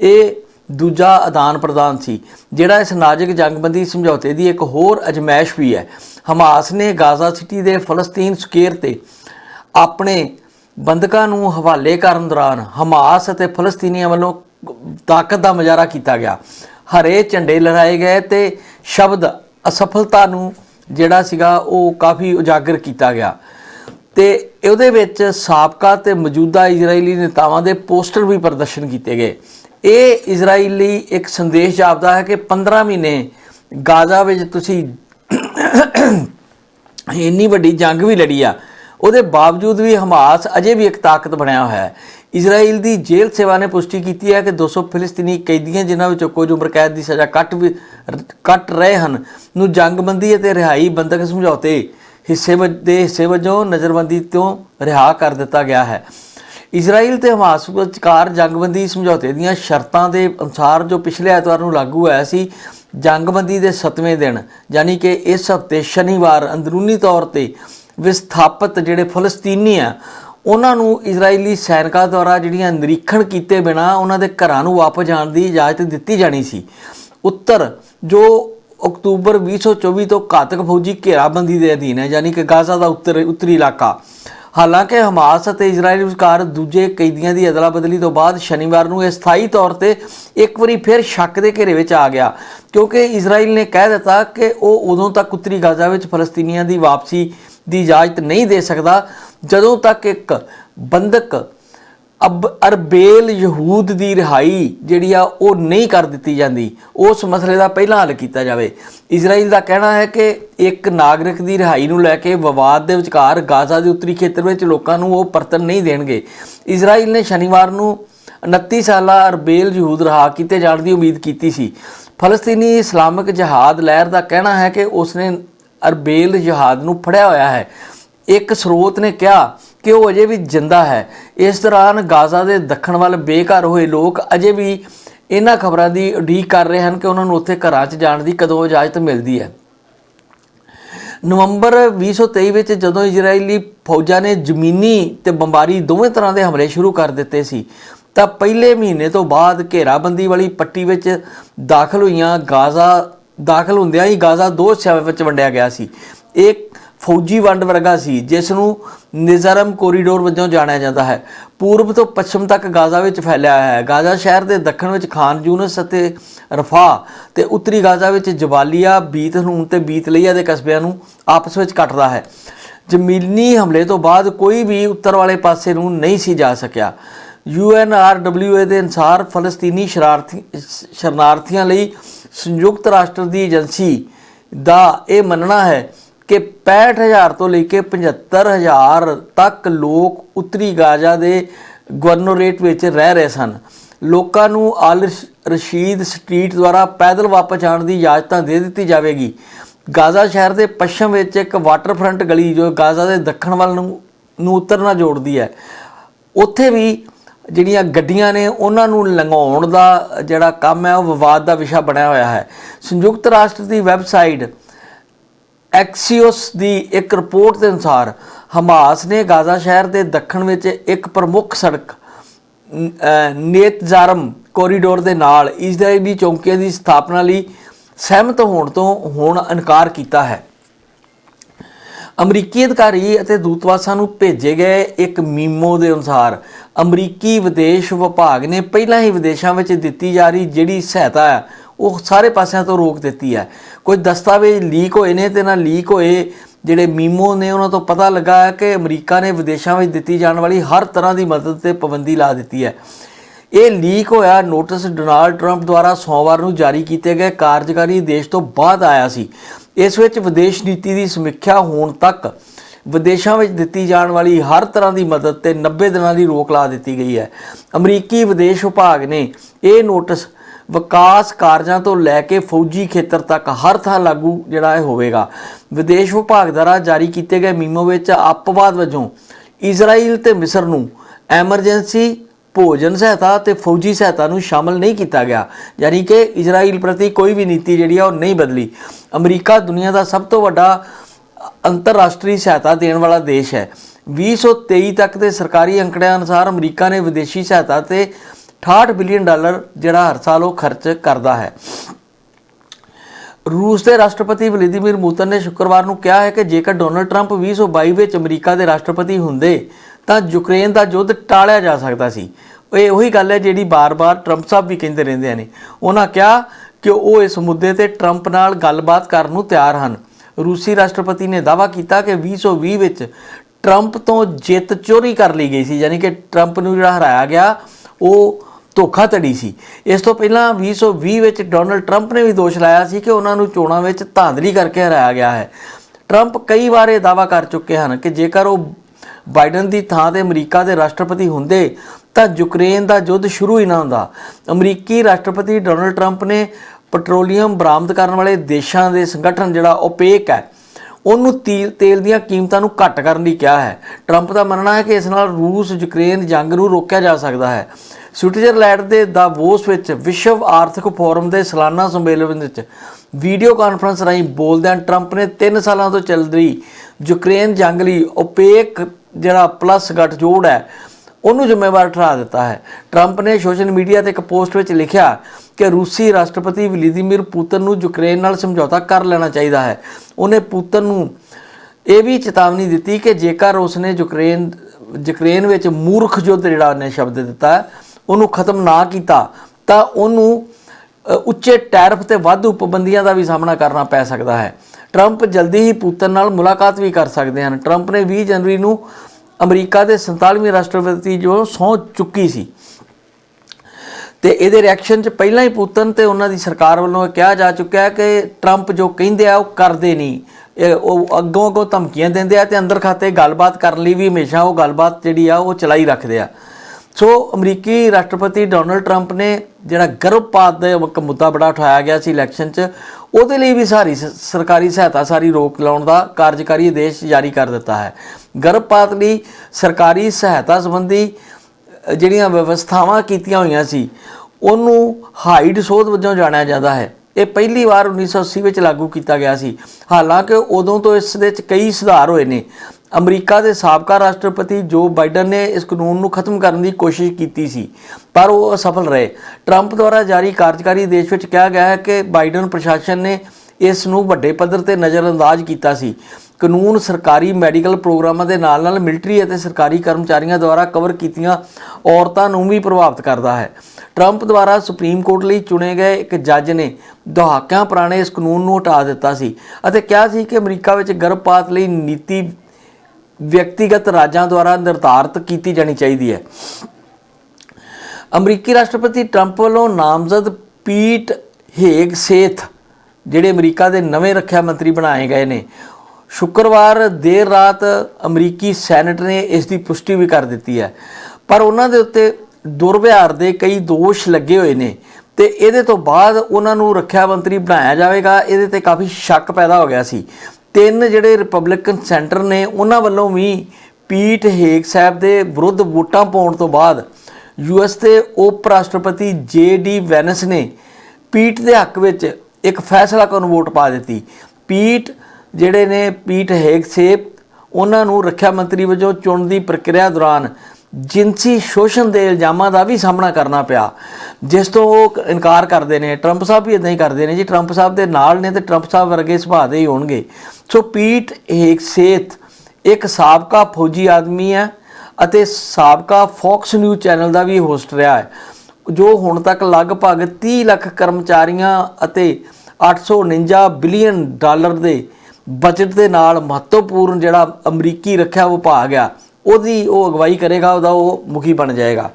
[SPEAKER 1] ਇਹ ਦੂਜਾ ਆਦਾਨ ਪ੍ਰਦਾਨ ਸੀ, ਜਿਹੜਾ ਇਸ ਨਾਜ਼ੁਕ ਜੰਗਬੰਦੀ ਸਮਝੌਤੇ ਦੀ ਇੱਕ ਹੋਰ ਅਜਮਾਇਸ਼ ਵੀ ਹੈ। ਹਮਾਸ ਨੇ ਗਾਜ਼ਾ ਸਿਟੀ ਦੇ ਫਲਸਤੀਨ ਸਕੇਅਰ ਤੇ ਆਪਣੇ ਬੰਦਕਾਂ ਨੂੰ ਹਵਾਲੇ ਕਰਨ ਦੌਰਾਨ ਹਮਾਸ ਅਤੇ ਫਲਸਤੀਨੀਆਂ ਵੱਲੋਂ ਤਾਕਤ ਦਾ ਮੁਜ਼ਾਹਰਾ ਕੀਤਾ ਗਿਆ। ਹਰੇ ਝੰਡੇ ਲਹਿਰਾਏ ਗਏ ਤੇ ਸ਼ਬਦ ਅਸਫਲਤਾ ਨੂੰ ਜਿਹੜਾ ਸੀਗਾ ਉਹ ਕਾਫੀ ਉਜਾਗਰ ਕੀਤਾ ਗਿਆ। ਤੇ ਉਹਦੇ ਵਿੱਚ ਸਾਬਕਾ ਤੇ ਮੌਜੂਦਾ ਇਜ਼ਰਾਈਲੀ ਨੇਤਾਵਾਂ ਦੇ ਪੋਸਟਰ ਵੀ ਪ੍ਰਦਰਸ਼ਨ ਕੀਤੇ ਗਏ। ਇਹ ਇਜ਼ਰਾਈਲ ਲਈ ਇੱਕ ਸੰਦੇਸ਼ ਜਾਪਦਾ ਹੈ ਕਿ 15 ਮਹੀਨੇ ਗਾਜ਼ਾ ਵਿੱਚ ਤੁਸੀਂ ਇੰਨੀ ਵੱਡੀ ਜੰਗ ਵੀ ਲੜੀ ਆ ਉਹਦੇ ਬਾਵਜੂਦ ਵੀ ਹਮਾਸ ਅਜੇ ਵੀ ਇੱਕ ਤਾਕਤ ਬਣਿਆ ਹੋਇਆ ਹੈ। ਇਜ਼ਰਾਈਲ ਦੀ ਜੇਲ੍ਹ ਸੇਵਾ ਨੇ ਪੁਸ਼ਟੀ ਕੀਤੀ ਹੈ ਕਿ 200 ਫਿਲਿਸਤੀਨੀ ਕੈਦੀਆਂ ਜਿਨ੍ਹਾਂ ਵਿੱਚੋਂ ਕੁਝ ਉਮਰ ਕੈਦ ਦੀ ਸਜ਼ਾ ਕੱਟ ਵੀ ਕੱਟ ਰਹੇ ਹਨ, ਨੂੰ ਜੰਗਬੰਦੀ ਅਤੇ ਰਿਹਾਈ ਬੰਦਕ ਸਮਝੌਤੇ ਹਿੱਸੇ ਵਜ- ਦੇ ਹਿੱਸੇ ਵਜੋਂ ਨਜ਼ਰਬੰਦੀ ਤੋਂ ਰਿਹਾ ਕਰ ਦਿੱਤਾ ਗਿਆ ਹੈ। ਇਜ਼ਰਾਈਲ ਤੇ ਹਮਾਸ ਵਿਚਕਾਰ ਜੰਗਬੰਦੀ ਸਮਝੌਤੇ ਦੀਆਂ ਸ਼ਰਤਾਂ ਦੇ ਅਨੁਸਾਰ ਜੋ ਪਿਛਲੇ ਐਤਵਾਰ ਨੂੰ ਲਾਗੂ ਹੋਇਆ ਸੀ, ਜੰਗਬੰਦੀ ਦੇ 7ਵੇਂ ਦਿਨ, ਯਾਨੀ ਕਿ ਇਸ ਹਫ਼ਤੇ ਸ਼ਨੀਵਾਰ ਅੰਦਰੂਨੀ ਤੌਰ ਤੇ ਵਿਸਥਾਪਿਤ ਜਿਹੜੇ ਫਲਸਤੀਨੀ ਆ, ਉਹਨਾਂ ਨੂੰ ਇਜ਼ਰਾਈਲੀ ਸੈਨਿਕਾਂ ਦੁਆਰਾ ਜਿਹੜੀਆਂ ਨਿਰੀਖਣ ਕੀਤੇ ਬਿਨਾ ਉਹਨਾਂ ਦੇ ਘਰਾਂ ਨੂੰ ਵਾਪਸ ਜਾਣ ਦੀ ਇਜਾਜ਼ਤ ਦਿੱਤੀ ਜਾਣੀ ਸੀ। ਉੱਤਰ, ਜੋ ਅਕਤੂਬਰ 2024 ਤੋਂ ਘਾਤਕ ਫੌਜੀ ਘੇਰਾਬੰਦੀ ਦੇ ਅਧੀਨ ਹੈ, ਯਾਨੀ ਕਿ ਗਾਜ਼ਾ ਦਾ ਉੱਤਰ, ਉੱਤਰੀ ਇਲਾਕਾ। ਹਾਲਾਂਕਿ ਹਮਾਸ ਅਤੇ ਇਜ਼ਰਾਈਲ ਵਿਚਕਾਰ ਦੂਜੇ ਕੈਦੀਆਂ ਦੀ ਅਦਲਾ ਬਦਲੀ ਤੋਂ ਬਾਅਦ ਸ਼ਨੀਵਾਰ ਨੂੰ ਇਹ ਸਥਾਈ ਤੌਰ ਤੇ ਇੱਕ ਵਾਰੀ ਫਿਰ ਸ਼ੱਕ ਦੇ ਘੇਰੇ ਵਿੱਚ ਆ ਗਿਆ, ਕਿਉਂਕਿ ਇਜ਼ਰਾਈਲ ਨੇ ਕਹਿ ਦਿੱਤਾ ਕਿ ਉਹ ਉਦੋਂ ਤੱਕ ਉੱਤਰੀ ਗਾਜ਼ਾ ਵਿੱਚ ਫਲਸਤੀਨੀਆਂ ਦੀ ਵਾਪਸੀ ਦੀ ਇਜਾਜ਼ਤ ਨਹੀਂ ਦੇ ਸਕਦਾ, ਜਦੋਂ ਤੱਕ ਇੱਕ ਬੰਦਕ ਅਬ ਅਰਬੇਲ ਯਹੂਦ ਦੀ ਰਿਹਾਈ ਜਿਹੜੀ ਆ ਉਹ ਨਹੀਂ ਕਰ ਦਿੱਤੀ ਜਾਂਦੀ, ਉਸ ਮਸਲੇ ਦਾ ਪਹਿਲਾਂ ਹੱਲ ਕੀਤਾ ਜਾਵੇ। ਇਜ਼ਰਾਈਲ ਦਾ ਕਹਿਣਾ ਹੈ ਕਿ ਇੱਕ ਨਾਗਰਿਕ ਦੀ ਰਿਹਾਈ ਨੂੰ ਲੈ ਕੇ ਵਿਵਾਦ ਦੇ ਵਿਚਕਾਰ ਗਾਜ਼ਾ ਦੇ ਉੱਤਰੀ ਖੇਤਰ ਵਿੱਚ ਲੋਕਾਂ ਨੂੰ ਉਹ ਪਰਤਨ ਨਹੀਂ ਦੇਣਗੇ। ਇਜ਼ਰਾਈਲ ਨੇ ਸ਼ਨੀਵਾਰ ਨੂੰ 29 ਸਾਲਾ ਅਰਬੇਲ ਯਹੂਦ ਰਿਹਾ ਕੀਤੇ ਜਾਣ ਦੀ ਉਮੀਦ ਕੀਤੀ ਸੀ। ਫਲਸਤੀਨੀ ਇਸਲਾਮਿਕ ਜਹਾਦ ਲਹਿਰ ਦਾ ਕਹਿਣਾ ਹੈ ਕਿ ਉਸਨੇ ਅਰਬੇਲ ਜਹਾਦ ਨੂੰ ਫੜਿਆ ਹੋਇਆ ਹੈ। ਇੱਕ ਸਰੋਤ ਨੇ ਕਿਹਾ ਕਿ ਉਹ ਅਜੇ ਵੀ ਜਿੰਦਾ ਹੈ। ਇਸ ਦੌਰਾਨ ਗਾਜ਼ਾ ਦੇ ਦੱਖਣ ਵੱਲ ਬੇਘਰ ਹੋਏ ਲੋਕ ਅਜੇ ਵੀ ਇਹਨਾਂ ਖਬਰਾਂ ਦੀ ਉਡੀਕ ਕਰ ਰਹੇ ਹਨ ਕਿ ਉਹਨਾਂ ਨੂੰ ਉੱਥੇ ਘਰਾਂ 'ਚ ਜਾਣ ਦੀ ਕਦੋਂ ਇਜਾਜ਼ਤ ਮਿਲਦੀ ਹੈ। ਨਵੰਬਰ 2023 ਵਿੱਚ ਜਦੋਂ ਇਜ਼ਰਾਈਲੀ ਫੌਜਾਂ ਨੇ ਜ਼ਮੀਨੀ ਤੇ ਬੰਬਾਰੀ ਦੋਵੇਂ ਤਰ੍ਹਾਂ ਦੇ ਹਮਲੇ ਸ਼ੁਰੂ ਕਰ ਦਿੱਤੇ ਸੀ, ਤਾਂ ਪਹਿਲੇ ਮਹੀਨੇ ਤੋਂ ਬਾਅਦ ਘੇਰਾਬੰਦੀ ਵਾਲੀ ਪੱਟੀ ਵਿੱਚ ਦਾਖਲ ਹੋਈਆਂ ਗਾਜ਼ਾ ਦਾਖਲ ਹੁੰਦਿਆਂ ਹੀ ਗਾਜ਼ਾ ਦੋ ਹਿੱਸਿਆਂ ਵਿੱਚ ਵੰਡਿਆ ਗਿਆ ਸੀ। ਇੱਕ ਫੌਜੀ ਵੰਡ ਵਰਗਾ ਸੀ, ਜਿਸ ਨੂੰ ਨਿਜ਼ਰਮ ਕੋਰੀਡੋਰ ਵਜੋਂ ਜਾਣਿਆ ਜਾਂਦਾ ਹੈ। ਪੂਰਬ ਤੋਂ ਪੱਛਮ ਤੱਕ ਗਾਜ਼ਾ ਵਿੱਚ ਫੈਲਿਆ ਹੋਇਆ ਹੈ। ਗਾਜ਼ਾ ਸ਼ਹਿਰ ਦੇ ਦੱਖਣ ਵਿੱਚ ਖਾਨ ਯੂਨਸ ਅਤੇ ਰਫਾ ਤੇ ਉੱਤਰੀ ਗਾਜ਼ਾ ਵਿੱਚ ਜਵਾਲੀਆ, ਬੀਤ ਹਨੂਨ ਤੇ ਬੀਤ ਲਈਆ ਦੇ ਕਸਬਿਆਂ ਨੂੰ ਆਪਸ ਵਿੱਚ ਕੱਟਦਾ ਹੈ। ਜ਼ਮੀਨੀ ਹਮਲੇ ਤੋਂ ਬਾਅਦ ਕੋਈ ਵੀ ਉੱਤਰ ਵਾਲੇ ਪਾਸੇ ਨੂੰ ਨਹੀਂ ਸੀ ਜਾ ਸਕਿਆ। UNRWA ਦੇ ਅਨਸਾਰ ਫਲਸਤੀਨੀ ਸ਼ਰਾਰਥੀ ਸ਼ਰਨਾਰਥੀਆਂ ਲਈ ਸੰਯੁਕਤ ਰਾਸ਼ਟਰ ਦੀ ਏਜੰਸੀ ਦਾ ਇਹ ਮੰਨਣਾ ਹੈ ਕਿ 65000 ਤੋਂ ਲੈ ਕੇ 75000 ਤੱਕ ਲੋਕ ਉੱਤਰੀ ਗਾਜ਼ਾ ਦੇ ਗਵਰਨੋਰੇਟ ਵਿੱਚ ਰਹਿ ਰਹੇ ਸਨ। ਲੋਕਾਂ ਨੂੰ ਆਲ ਰਸ਼ੀਦ ਸਟਰੀਟ ਦੁਆਰਾ ਪੈਦਲ ਵਾਪਸ ਆਉਣ ਦੀ ਇਜਾਜ਼ਤਾਂ ਦੇ ਦਿੱਤੀ ਜਾਵੇਗੀ। ਗਾਜ਼ਾ ਸ਼ਹਿਰ ਦੇ ਪੱਛਮ ਵਿੱਚ ਇੱਕ ਵਾਟਰਫਰੰਟ ਗਲੀ ਜੋ ਗਾਜ਼ਾ ਦੇ ਦੱਖਣ ਵੱਲ ਨੂੰ ਨੂੰ ਉਤਰਨਾ ਜੋੜਦੀ ਹੈ। ਉੱਥੇ ਵੀ ਜਿਹੜੀਆਂ ਗੱਡੀਆਂ ਨੇ, ਉਹਨਾਂ ਨੂੰ ਲੰਘਾਉਣ ਦਾ ਜਿਹੜਾ ਕੰਮ ਹੈ, ਉਹ ਵਿਵਾਦ ਦਾ ਵਿਸ਼ਾ ਬਣਿਆ ਹੋਇਆ ਹੈ। ਸੰਯੁਕਤ ਰਾਸ਼ਟਰ ਦੀ ਵੈਬਸਾਈਟ ਐਕਸੀਓਸ ਦੀ ਇੱਕ ਰਿਪੋਰਟ ਦੇ ਅਨੁਸਾਰ, ਹਮਾਸ ਨੇ ਗਾਜ਼ਾ ਸ਼ਹਿਰ ਦੇ ਦੱਖਣ ਵਿੱਚ ਇੱਕ ਪ੍ਰਮੁੱਖ ਸੜਕ ਨੇਤਜ਼ਾਰਮ ਕੋਰੀਡੋਰ ਦੇ ਨਾਲ ਇਜ਼ਰਾਈਲੀ ਚੌਂਕੀਆਂ ਦੀ ਸਥਾਪਨਾ ਲਈ ਸਹਿਮਤ ਹੋਣ ਤੋਂ ਹੁਣ ਇਨਕਾਰ ਕੀਤਾ ਹੈ। ਅਮਰੀਕੀ ਅਧਿਕਾਰੀ ਅਤੇ ਦੂਤਵਾਸਾਂ ਨੂੰ ਭੇਜੇ ਗਏ ਇੱਕ ਮੀਮੋ ਦੇ ਅਨੁਸਾਰ, ਅਮਰੀਕੀ ਵਿਦੇਸ਼ ਵਿਭਾਗ ਨੇ ਪਹਿਲਾਂ ਹੀ ਵਿਦੇਸ਼ਾਂ ਵਿੱਚ ਦਿੱਤੀ ਜਾ ਰਹੀ ਜਿਹੜੀ ਸਹਾਇਤਾ ਹੈ, ਉਹ ਸਾਰੇ ਪਾਸਿਆਂ ਤੋਂ ਰੋਕ ਦਿੱਤੀ ਹੈ। ਕੋਈ ਦਸਤਾਵੇਜ਼ ਲੀਕ ਹੋਏ ਨੇ ਤੇ ਨਾ ਲੀਕ ਹੋਏ ਜਿਹੜੇ ਮੀਮੋ ਨੇ, ਉਹਨਾਂ ਤੋਂ ਪਤਾ ਲੱਗਾ ਹੈ ਕਿ ਅਮਰੀਕਾ ਨੇ ਵਿਦੇਸ਼ਾਂ ਵਿੱਚ ਦਿੱਤੀ ਜਾਣ ਵਾਲੀ ਹਰ ਤਰ੍ਹਾਂ ਦੀ ਮਦਦ ਤੇ ਪਾਬੰਦੀ ਲਾ ਦਿੱਤੀ ਹੈ। ਇਹ ਲੀਕ ਹੋਇਆ ਨੋਟਿਸ ਡੋਨਾਲਡ ਟਰੰਪ ਦੁਆਰਾ ਸੋਮਵਾਰ ਨੂੰ ਜਾਰੀ ਕੀਤੇ ਗਏ ਕਾਰਜਕਾਰੀ ਦੇਸ਼ ਤੋਂ ਬਾਅਦ ਆਇਆ ਸੀ। ਇਸ ਵਿੱਚ ਵਿਦੇਸ਼ ਨੀਤੀ ਦੀ ਸਮੀਖਿਆ ਹੋਣ ਤੱਕ ਵਿਦੇਸ਼ਾਂ ਵਿੱਚ ਦਿੱਤੀ ਜਾਣ ਵਾਲੀ ਹਰ ਤਰ੍ਹਾਂ ਦੀ ਮਦਦ ਤੇ 90 ਦਿਨਾਂ ਦੀ ਰੋਕ ਲਾ ਦਿੱਤੀ ਗਈ ਹੈ। ਅਮਰੀਕੀ ਵਿਦੇਸ਼ ਵਿਭਾਗ ਨੇ ਇਹ ਨੋਟਿਸ ਵਿਕਾਸ ਕਾਰਜਾਂ ਤੋਂ ਲੈ ਕੇ ਫੌਜੀ ਖੇਤਰ ਤੱਕ ਹਰ ਥਾਂ ਲਾਗੂ ਜਿਹੜਾ ਇਹ ਹੋਵੇਗਾ। ਵਿਦੇਸ਼ ਵਿਭਾਗ ਦੁਆਰਾ ਜਾਰੀ ਕੀਤੇ ਗਏ ਮੀਮੋ ਵਿੱਚ ਅੱਪਵਾਦ ਵਜੋਂ ਇਜ਼ਰਾਈਲ ਤੇ ਮਿਸਰ ਨੂੰ ਐਮਰਜੈਂਸੀ ਭੋਜਨ ਸਹਾਇਤਾ ਤੇ ਫੌਜੀ ਸਹਾਇਤਾ ਨੂੰ ਸ਼ਾਮਲ ਨਹੀਂ ਕੀਤਾ ਗਿਆ। ਯਾਨੀ ਕਿ ਇਜ਼ਰਾਈਲ ਪ੍ਰਤੀ ਕੋਈ ਵੀ ਨੀਤੀ ਜਿਹੜੀ ਆ ਉਹ ਨਹੀਂ ਬਦਲੀ। ਅਮਰੀਕਾ ਦੁਨੀਆ ਦਾ ਸਭ ਤੋਂ ਵੱਡਾ ਅੰਤਰਰਾਸ਼ਟਰੀ ਸਹਾਇਤਾ ਦੇਣ ਵਾਲਾ ਦੇਸ਼ ਹੈ। 2023 ਤੱਕ ਦੇ ਸਰਕਾਰੀ ਅੰਕੜਿਆਂ ਅਨੁਸਾਰ ਅਮਰੀਕਾ ਨੇ ਵਿਦੇਸ਼ੀ ਸਹਾਇਤਾ ਤੇ 68 ਬਿਲੀਅਨ ਡਾਲਰ ਜਿਹੜਾ ਹਰ ਸਾਲ ਉਹ ਖਰਚ ਕਰਦਾ ਹੈ। ਰੂਸ ਦੇ ਰਾਸ਼ਟਰਪਤੀ ਵਲਾਦੀਮੀਰ ਪੁਤਿਨ ਨੇ ਸ਼ੁੱਕਰਵਾਰ ਨੂੰ ਕਿਹਾ ਹੈ ਕਿ ਜੇਕਰ ਡੋਨਲਡ ਟਰੰਪ 2022 ਵਿੱਚ ਅਮਰੀਕਾ ਦੇ ਰਾਸ਼ਟਰਪਤੀ ਹੁੰਦੇ ਤਾਂ ਯੂਕਰੇਨ ਦਾ ਯੁੱਧ ਟਾਲਿਆ ਜਾ ਸਕਦਾ ਸੀ। ਇਹ ਉਹੀ ਗੱਲ ਹੈ ਜਿਹੜੀ ਬਾਰ-ਬਾਰ ਟਰੰਪ ਸਾਹਿਬ ਵੀ ਕਹਿੰਦੇ ਰਹਿੰਦੇ ਨੇ। ਉਹਨਾਂ ਕਿਹਾ ਕਿ ਉਹ ਇਸ ਮੁੱਦੇ ਤੇ ਟਰੰਪ ਨਾਲ ਗੱਲਬਾਤ ਕਰਨ ਨੂੰ ਤਿਆਰ ਹਨ। ਰੂਸੀ ਰਾਸ਼ਟਰਪਤੀ ਨੇ ਦਾਅਵਾ ਕੀਤਾ ਕਿ 2020 ਵਿੱਚ ਟਰੰਪ ਤੋਂ ਜਿੱਤ ਚੋਰੀ ਕਰ ਲਈ ਗਈ ਸੀ। ਯਾਨੀ ਕਿ ਟਰੰਪ ਨੂੰ ਜਿਹੜਾ ਹਰਾਇਆ ਗਿਆ, ਉਹ ਧੋਖਾਧੜੀ ਸੀ। ਇਸ ਤੋਂ ਪਹਿਲਾਂ 2020 ਵਿੱਚ ਡੋਨਲਡ ਟਰੰਪ ਨੇ ਵੀ ਦੋਸ਼ ਲਾਇਆ ਸੀ ਕਿ ਉਹਨਾਂ ਨੂੰ ਚੋਣਾਂ ਵਿੱਚ ਧਾਂਦਲੀ ਕਰਕੇ ਹਰਾਇਆ ਗਿਆ ਹੈ। ਟਰੰਪ ਕਈ ਵਾਰ ਇਹ ਦਾਅਵਾ ਕਰ ਚੁੱਕੇ ਹਨ ਕਿ ਜੇਕਰ ਉਹ ਬਾਈਡਨ ਦੀ ਥਾਂ ਤੇ ਅਮਰੀਕਾ ਦੇ ਰਾਸ਼ਟਰਪਤੀ ਹੁੰਦੇ ਤਾਂ ਯੂਕਰੇਨ ਦਾ ਯੁੱਧ ਸ਼ੁਰੂ ਹੀ ਨਾ ਹੁੰਦਾ। ਅਮਰੀਕੀ ਰਾਸ਼ਟਰਪਤੀ ਡੋਨਲਡ ਟਰੰਪ ਨੇ ਪੈਟਰੋਲੀਅਮ ਬਰਾਮਦ ਕਰਨ ਵਾਲੇ ਦੇਸ਼ਾਂ ਦੇ ਸੰਗਠਨ ਜਿਹੜਾ ਓਪੇਕ ਹੈ, ਉਹਨੂੰ ਤੇਲ ਤੇਲ ਦੀਆਂ ਕੀਮਤਾਂ ਨੂੰ ਘੱਟ ਕਰਨ ਲਈ ਕਿਹਾ ਹੈ। ਟਰੰਪ ਦਾ ਮੰਨਣਾ ਹੈ ਕਿ ਇਸ ਨਾਲ ਰੂਸ, ਯੂਕਰੇਨ ਜੰਗ ਨੂੰ ਰੋਕਿਆ ਜਾ ਸਕਦਾ ਹੈ। ਸਵਿਟਜ਼ਰਲੈਂਡ ਦੇ ਦਾਵੋਸ ਵਿੱਚ ਵਿਸ਼ਵ ਆਰਥਿਕ ਫੋਰਮ ਦੇ ਸਾਲਾਨਾ ਸੰਮੇਲਨ ਵਿੱਚ ਵੀਡੀਓ ਕਾਨਫਰੰਸ ਰਾਹੀਂ ਬੋਲਦਿਆਂ ਟਰੰਪ ਨੇ 3 ਸਾਲਾਂ ਤੋਂ ਚੱਲ ਰਹੀ ਯੂਕਰੇਨ ਜੰਗ ਲਈ ਓਪੇਕ ਜਿਹੜਾ ਪਲੱਸ ਗੱਠਜੋੜ ਹੈ, ਉਹਨੂੰ ਜ਼ਿੰਮੇਵਾਰ ਠਹਿਰਾ ਦਿੱਤਾ ਹੈ। ਟਰੰਪ ਨੇ ਸੋਸ਼ਲ ਮੀਡੀਆ ਤੇ ਇੱਕ ਪੋਸਟ ਵਿੱਚ ਲਿਖਿਆ ਕਿ ਰੂਸੀ ਰਾਸ਼ਟਰਪਤੀ ਵਲਾਦੀਮੀਰ ਪੁਤਿਨ ਨੂੰ ਯੂਕਰੇਨ ਨਾਲ ਸਮਝੌਤਾ ਕਰ ਲੈਣਾ ਚਾਹੀਦਾ ਹੈ। ਉਹਨੇ ਪੁਤਿਨ ਨੂੰ ਇਹ ਵੀ ਚੇਤਾਵਨੀ ਦਿੱਤੀ ਕਿ ਜੇਕਰ ਉਸਨੇ ਯੂਕਰੇਨ ਯੂਕਰੇਨ ਵਿੱਚ ਮੂਰਖ ਯੁੱਧ ਜਿਹੜਾ ਉਹਨੇ ਸ਼ਬਦ ਦਿੱਤਾ, ਉਹਨੂੰ ਖਤਮ ਨਾ ਕੀਤਾ, ਤਾਂ ਉਹਨੂੰ ਉੱਚੇ ਟੈਰਫ ਤੇ ਵਾਧੂ ਪਾਬੰਦੀਆਂ ਦਾ ਵੀ ਸਾਹਮਣਾ ਕਰਨਾ ਪੈ ਸਕਦਾ ਹੈ। ਟਰੰਪ ਜਲਦੀ ਹੀ ਪੁਤਨ ਨਾਲ ਮੁਲਾਕਾਤ ਵੀ ਕਰ ਸਕਦੇ ਹਨ। ਟਰੰਪ ਨੇ 20 ਜਨਵਰੀ ਨੂੰ ਅਮਰੀਕਾ ਦੇ 47ਵੇਂ ਰਾਸ਼ਟਰਪਤੀ ਜੋ ਸਹੁੰ ਚੁੱਕੀ ਸੀ। ਤੇ ਇਹਦੇ ਰਿਐਕਸ਼ਨ 'ਚ ਪਹਿਲਾਂ ਹੀ ਪੁਤਨ ਤੇ ਉਹਨਾਂ ਦੀ ਸਰਕਾਰ ਵੱਲੋਂ ਇਹ ਕਿਹਾ ਜਾ ਚੁੱਕਿਆ ਹੈ ਕਿ ਟਰੰਪ ਜੋ ਕਹਿੰਦੇ ਆ, ਉਹ ਕਰਦੇ ਨਹੀਂ। ਉਹ ਅੱਗੋਂ ਅੱਗੋਂ ਧਮਕੀਆਂ ਦਿੰਦੇ ਆ ਤੇ ਅੰਦਰ ਖਾਤੇ ਗੱਲਬਾਤ ਕਰਨ ਲਈ ਵੀ ਹਮੇਸ਼ਾ ਉਹ ਗੱਲਬਾਤ ਜਿਹੜੀ ਆ, ਉਹ ਚਲਾਈ ਰੱਖਦੇ ਆ। ਸੋ ਅਮਰੀਕੀ ਰਾਸ਼ਟਰਪਤੀ ਡੋਨਲਡ ਟਰੰਪ ਨੇ ਜਿਹੜਾ ਗਰਭਪਾਤ ਦਾ ਇੱਕ ਮੁੱਦਾ ਬੜਾ ਉਠਾਇਆ ਗਿਆ ਸੀ ਇਲੈਕਸ਼ਨ 'ਚ, ਉਹਦੇ ਲਈ ਵੀ ਸਾਰੀ ਸ- ਸਰਕਾਰੀ ਸਹਾਇਤਾ, ਸਾਰੀ ਰੋਕ ਲਾਉਣ ਦਾ ਕਾਰਜਕਾਰੀ ਆਦੇਸ਼ ਜਾਰੀ ਕਰ ਦਿੱਤਾ ਹੈ। ਗਰਭਪਾਤ ਲਈ ਸਰਕਾਰੀ ਸਹਾਇਤਾ ਸੰਬੰਧੀ ਜਿਹੜੀਆਂ ਵਿਵਸਥਾਵਾਂ ਕੀਤੀਆਂ ਹੋਈਆਂ ਸੀ, ਉਹਨੂੰ ਹਾਈਡ ਸੋਧ ਵਜੋਂ ਜਾਣਿਆ ਜਾਂਦਾ ਹੈ। ਇਹ ਪਹਿਲੀ ਵਾਰ 1980 ਵਿੱਚ ਲਾਗੂ ਕੀਤਾ ਗਿਆ ਸੀ। ਹਾਲਾਂਕਿ ਉਦੋਂ ਤੋਂ ਇਸ ਦੇ ਵਿੱਚ ਕਈ ਸੁਧਾਰ ਹੋਏ ਨੇ। ਅਮਰੀਕਾ ਦੇ ਸਾਬਕਾ ਰਾਸ਼ਟਰਪਤੀ ਜੋ ਬਾਈਡਨ ਨੇ ਇਸ ਕਾਨੂੰਨ ਨੂੰ ਖਤਮ ਕਰਨ ਦੀ ਕੋਸ਼ਿਸ਼ ਕੀਤੀ ਸੀ, ਪਰ ਉਹ ਅਸਫਲ ਰਹੇ। ਟਰੰਪ ਦੁਆਰਾ ਜਾਰੀ ਕਾਰਜਕਾਰੀ ਦੇਸ਼ ਵਿੱਚ ਕਿਹਾ ਗਿਆ ਹੈ ਕਿ ਬਾਈਡਨ ਪ੍ਰਸ਼ਾਸਨ ਨੇ ਇਸ ਨੂੰ ਵੱਡੇ ਪੱਧਰ ਤੇ ਨਜ਼ਰਅੰਦਾਜ਼ ਕੀਤਾ ਸੀ। ਕਾਨੂੰਨ ਸਰਕਾਰੀ ਮੈਡੀਕਲ ਪ੍ਰੋਗਰਾਮਾਂ ਦੇ ਨਾਲ-ਨਾਲ ਮਿਲਟਰੀ ਅਤੇ ਸਰਕਾਰੀ ਕਰਮਚਾਰੀਆਂ ਦੁਆਰਾ ਕਵਰ ਕੀਤੀਆਂ ਔਰਤਾਂ ਨੂੰ ਵੀ ਪ੍ਰਭਾਵਿਤ ਕਰਦਾ ਹੈ। ਟਰੰਪ ਦੁਆਰਾ ਸੁਪਰੀਮ ਕੋਰਟ ਲਈ ਚੁਣੇ ਗਏ ਇੱਕ ਜੱਜ ਨੇ ਦਹਾਕਿਆਂ ਪੁਰਾਣੇ ਇਸ ਕਾਨੂੰਨ ਨੂੰ ਹਟਾ ਦਿੱਤਾ ਸੀ ਅਤੇ ਕਿਹਾ ਸੀ ਕਿ ਅਮਰੀਕਾ ਵਿੱਚ ਗਰਭਪਾਤ ਲਈ ਨੀਤੀ ਵਿਅਕਤੀਗਤ ਰਾਜਾਂ ਦੁਆਰਾ ਨਿਰਧਾਰਤ ਕੀਤੀ ਜਾਣੀ ਚਾਹੀਦੀ ਹੈ। ਅਮਰੀਕੀ ਰਾਸ਼ਟਰਪਤੀ ਟਰੰਪ ਵੱਲੋਂ ਨਾਮਜ਼ਦ ਪੀਟ ਹੇਗ ਸੇਥ, ਜਿਹੜੇ ਅਮਰੀਕਾ ਦੇ ਨਵੇਂ ਰੱਖਿਆ ਮੰਤਰੀ ਬਣਾਏ ਗਏ ਨੇ, ਸ਼ੁੱਕਰਵਾਰ ਦੇਰ ਰਾਤ ਅਮਰੀਕੀ ਸੈਨੇਟ ਨੇ ਇਸ ਦੀ ਪੁਸ਼ਟੀ ਵੀ ਕਰ ਦਿੱਤੀ ਹੈ। ਪਰ ਉਹਨਾਂ ਦੇ ਉੱਤੇ ਦੁਰਵਿਹਾਰ ਦੇ ਕਈ ਦੋਸ਼ ਲੱਗੇ ਹੋਏ ਨੇ ਤੇ ਇਹਦੇ ਤੋਂ ਬਾਅਦ ਉਹਨਾਂ ਨੂੰ ਰੱਖਿਆ ਮੰਤਰੀ ਬਣਾਇਆ ਜਾਵੇਗਾ। ਇਹਦੇ ਤੇ ਕਾਫੀ ਸ਼ੱਕ ਪੈਦਾ ਹੋ ਗਿਆ ਸੀ। ਤਿੰਨ ਜਿਹੜੇ ਰਿਪਬਲਿਕਨ ਸੈਂਟਰ ਨੇ, ਉਹਨਾਂ ਵੱਲੋਂ ਵੀ ਪੀਟ ਹੇਗ ਸਾਹਿਬ ਦੇ ਵਿਰੁੱਧ ਵੋਟਾਂ ਪਾਉਣ ਤੋਂ ਬਾਅਦ ਯੂਐਸ ਦੇ ਉਪ ਰਾਸ਼ਟਰਪਤੀ ਜੇ ਡੀ ਵੈਨਸ ਨੇ ਪੀਟ ਦੇ ਹੱਕ ਵਿੱਚ ਇੱਕ ਫੈਸਲਾ ਕਰਨ ਵੋਟ ਪਾ ਦਿੱਤੀ। ਪੀਟ ਜਿਹੜੇ ਨੇ ਪੀਟ ਹੇਗ ਸੇਪ ਉਹਨਾਂ ਨੂੰ ਰੱਖਿਆ ਮੰਤਰੀ ਵਜੋਂ ਚੁਣਨ ਦੀ ਪ੍ਰਕਿਰਿਆ ਦੌਰਾਨ ਜਿਨਸੀ ਸ਼ੋਸ਼ਣ ਦੇ ਇਲਜ਼ਾਮਾਂ ਦਾ ਵੀ ਸਾਹਮਣਾ ਕਰਨਾ ਪਿਆ। ਜਿਸ ਤੋਂ ਉਹ ਇਨਕਾਰ ਕਰਦੇ ਨੇ, ਟਰੰਪ ਸਾਹਿਬ ਵੀ ਇਦਾਂ ਹੀ ਕਰਦੇ ਨੇ, ਜੀ ਟਰੰਪ ਸਾਹਿਬ ਦੇ ਨਾਲ ਨੇ ਤੇ ਟਰੰਪ ਸਾਹਿਬ ਵਰਗੇ ਸੁਭਾਅ ਦੇ ਹੀ ਹੋਣਗੇ। ਸੋ ਪੀਟ ਹੇਗ ਸੇਤ, ਇੱਕ ਸਾਬਕਾ ਫੌਜੀ ਆਦਮੀ ਹੈ ਅਤੇ ਸਾਬਕਾ ਫੌਕਸ ਨਿਊਜ਼ ਚੈਨਲ ਦਾ ਵੀ ਹੋਸਟ ਰਿਹਾ ਹੈ, ਜੋ ਹੁਣ ਤੱਕ ਲਗਭਗ 30 ਲੱਖ ਕਰਮਚਾਰੀਆਂ ਅਤੇ 849 ਬਿਲੀਅਨ ਡਾਲਰ ਦੇ ਬਜਟ ਦੇ ਨਾਲ ਮਹੱਤਵਪੂਰਨ ਜਿਹੜਾ ਅਮਰੀਕੀ ਰੱਖਿਆ ਵਿਭਾਗ ਆ। ਉਹਦੀ ਉਹ ਅਗਵਾਈ ਕਰੇਗਾ, ਉਹਦਾ ਉਹ ਮੁਖੀ ਬਣ ਜਾਏਗਾ।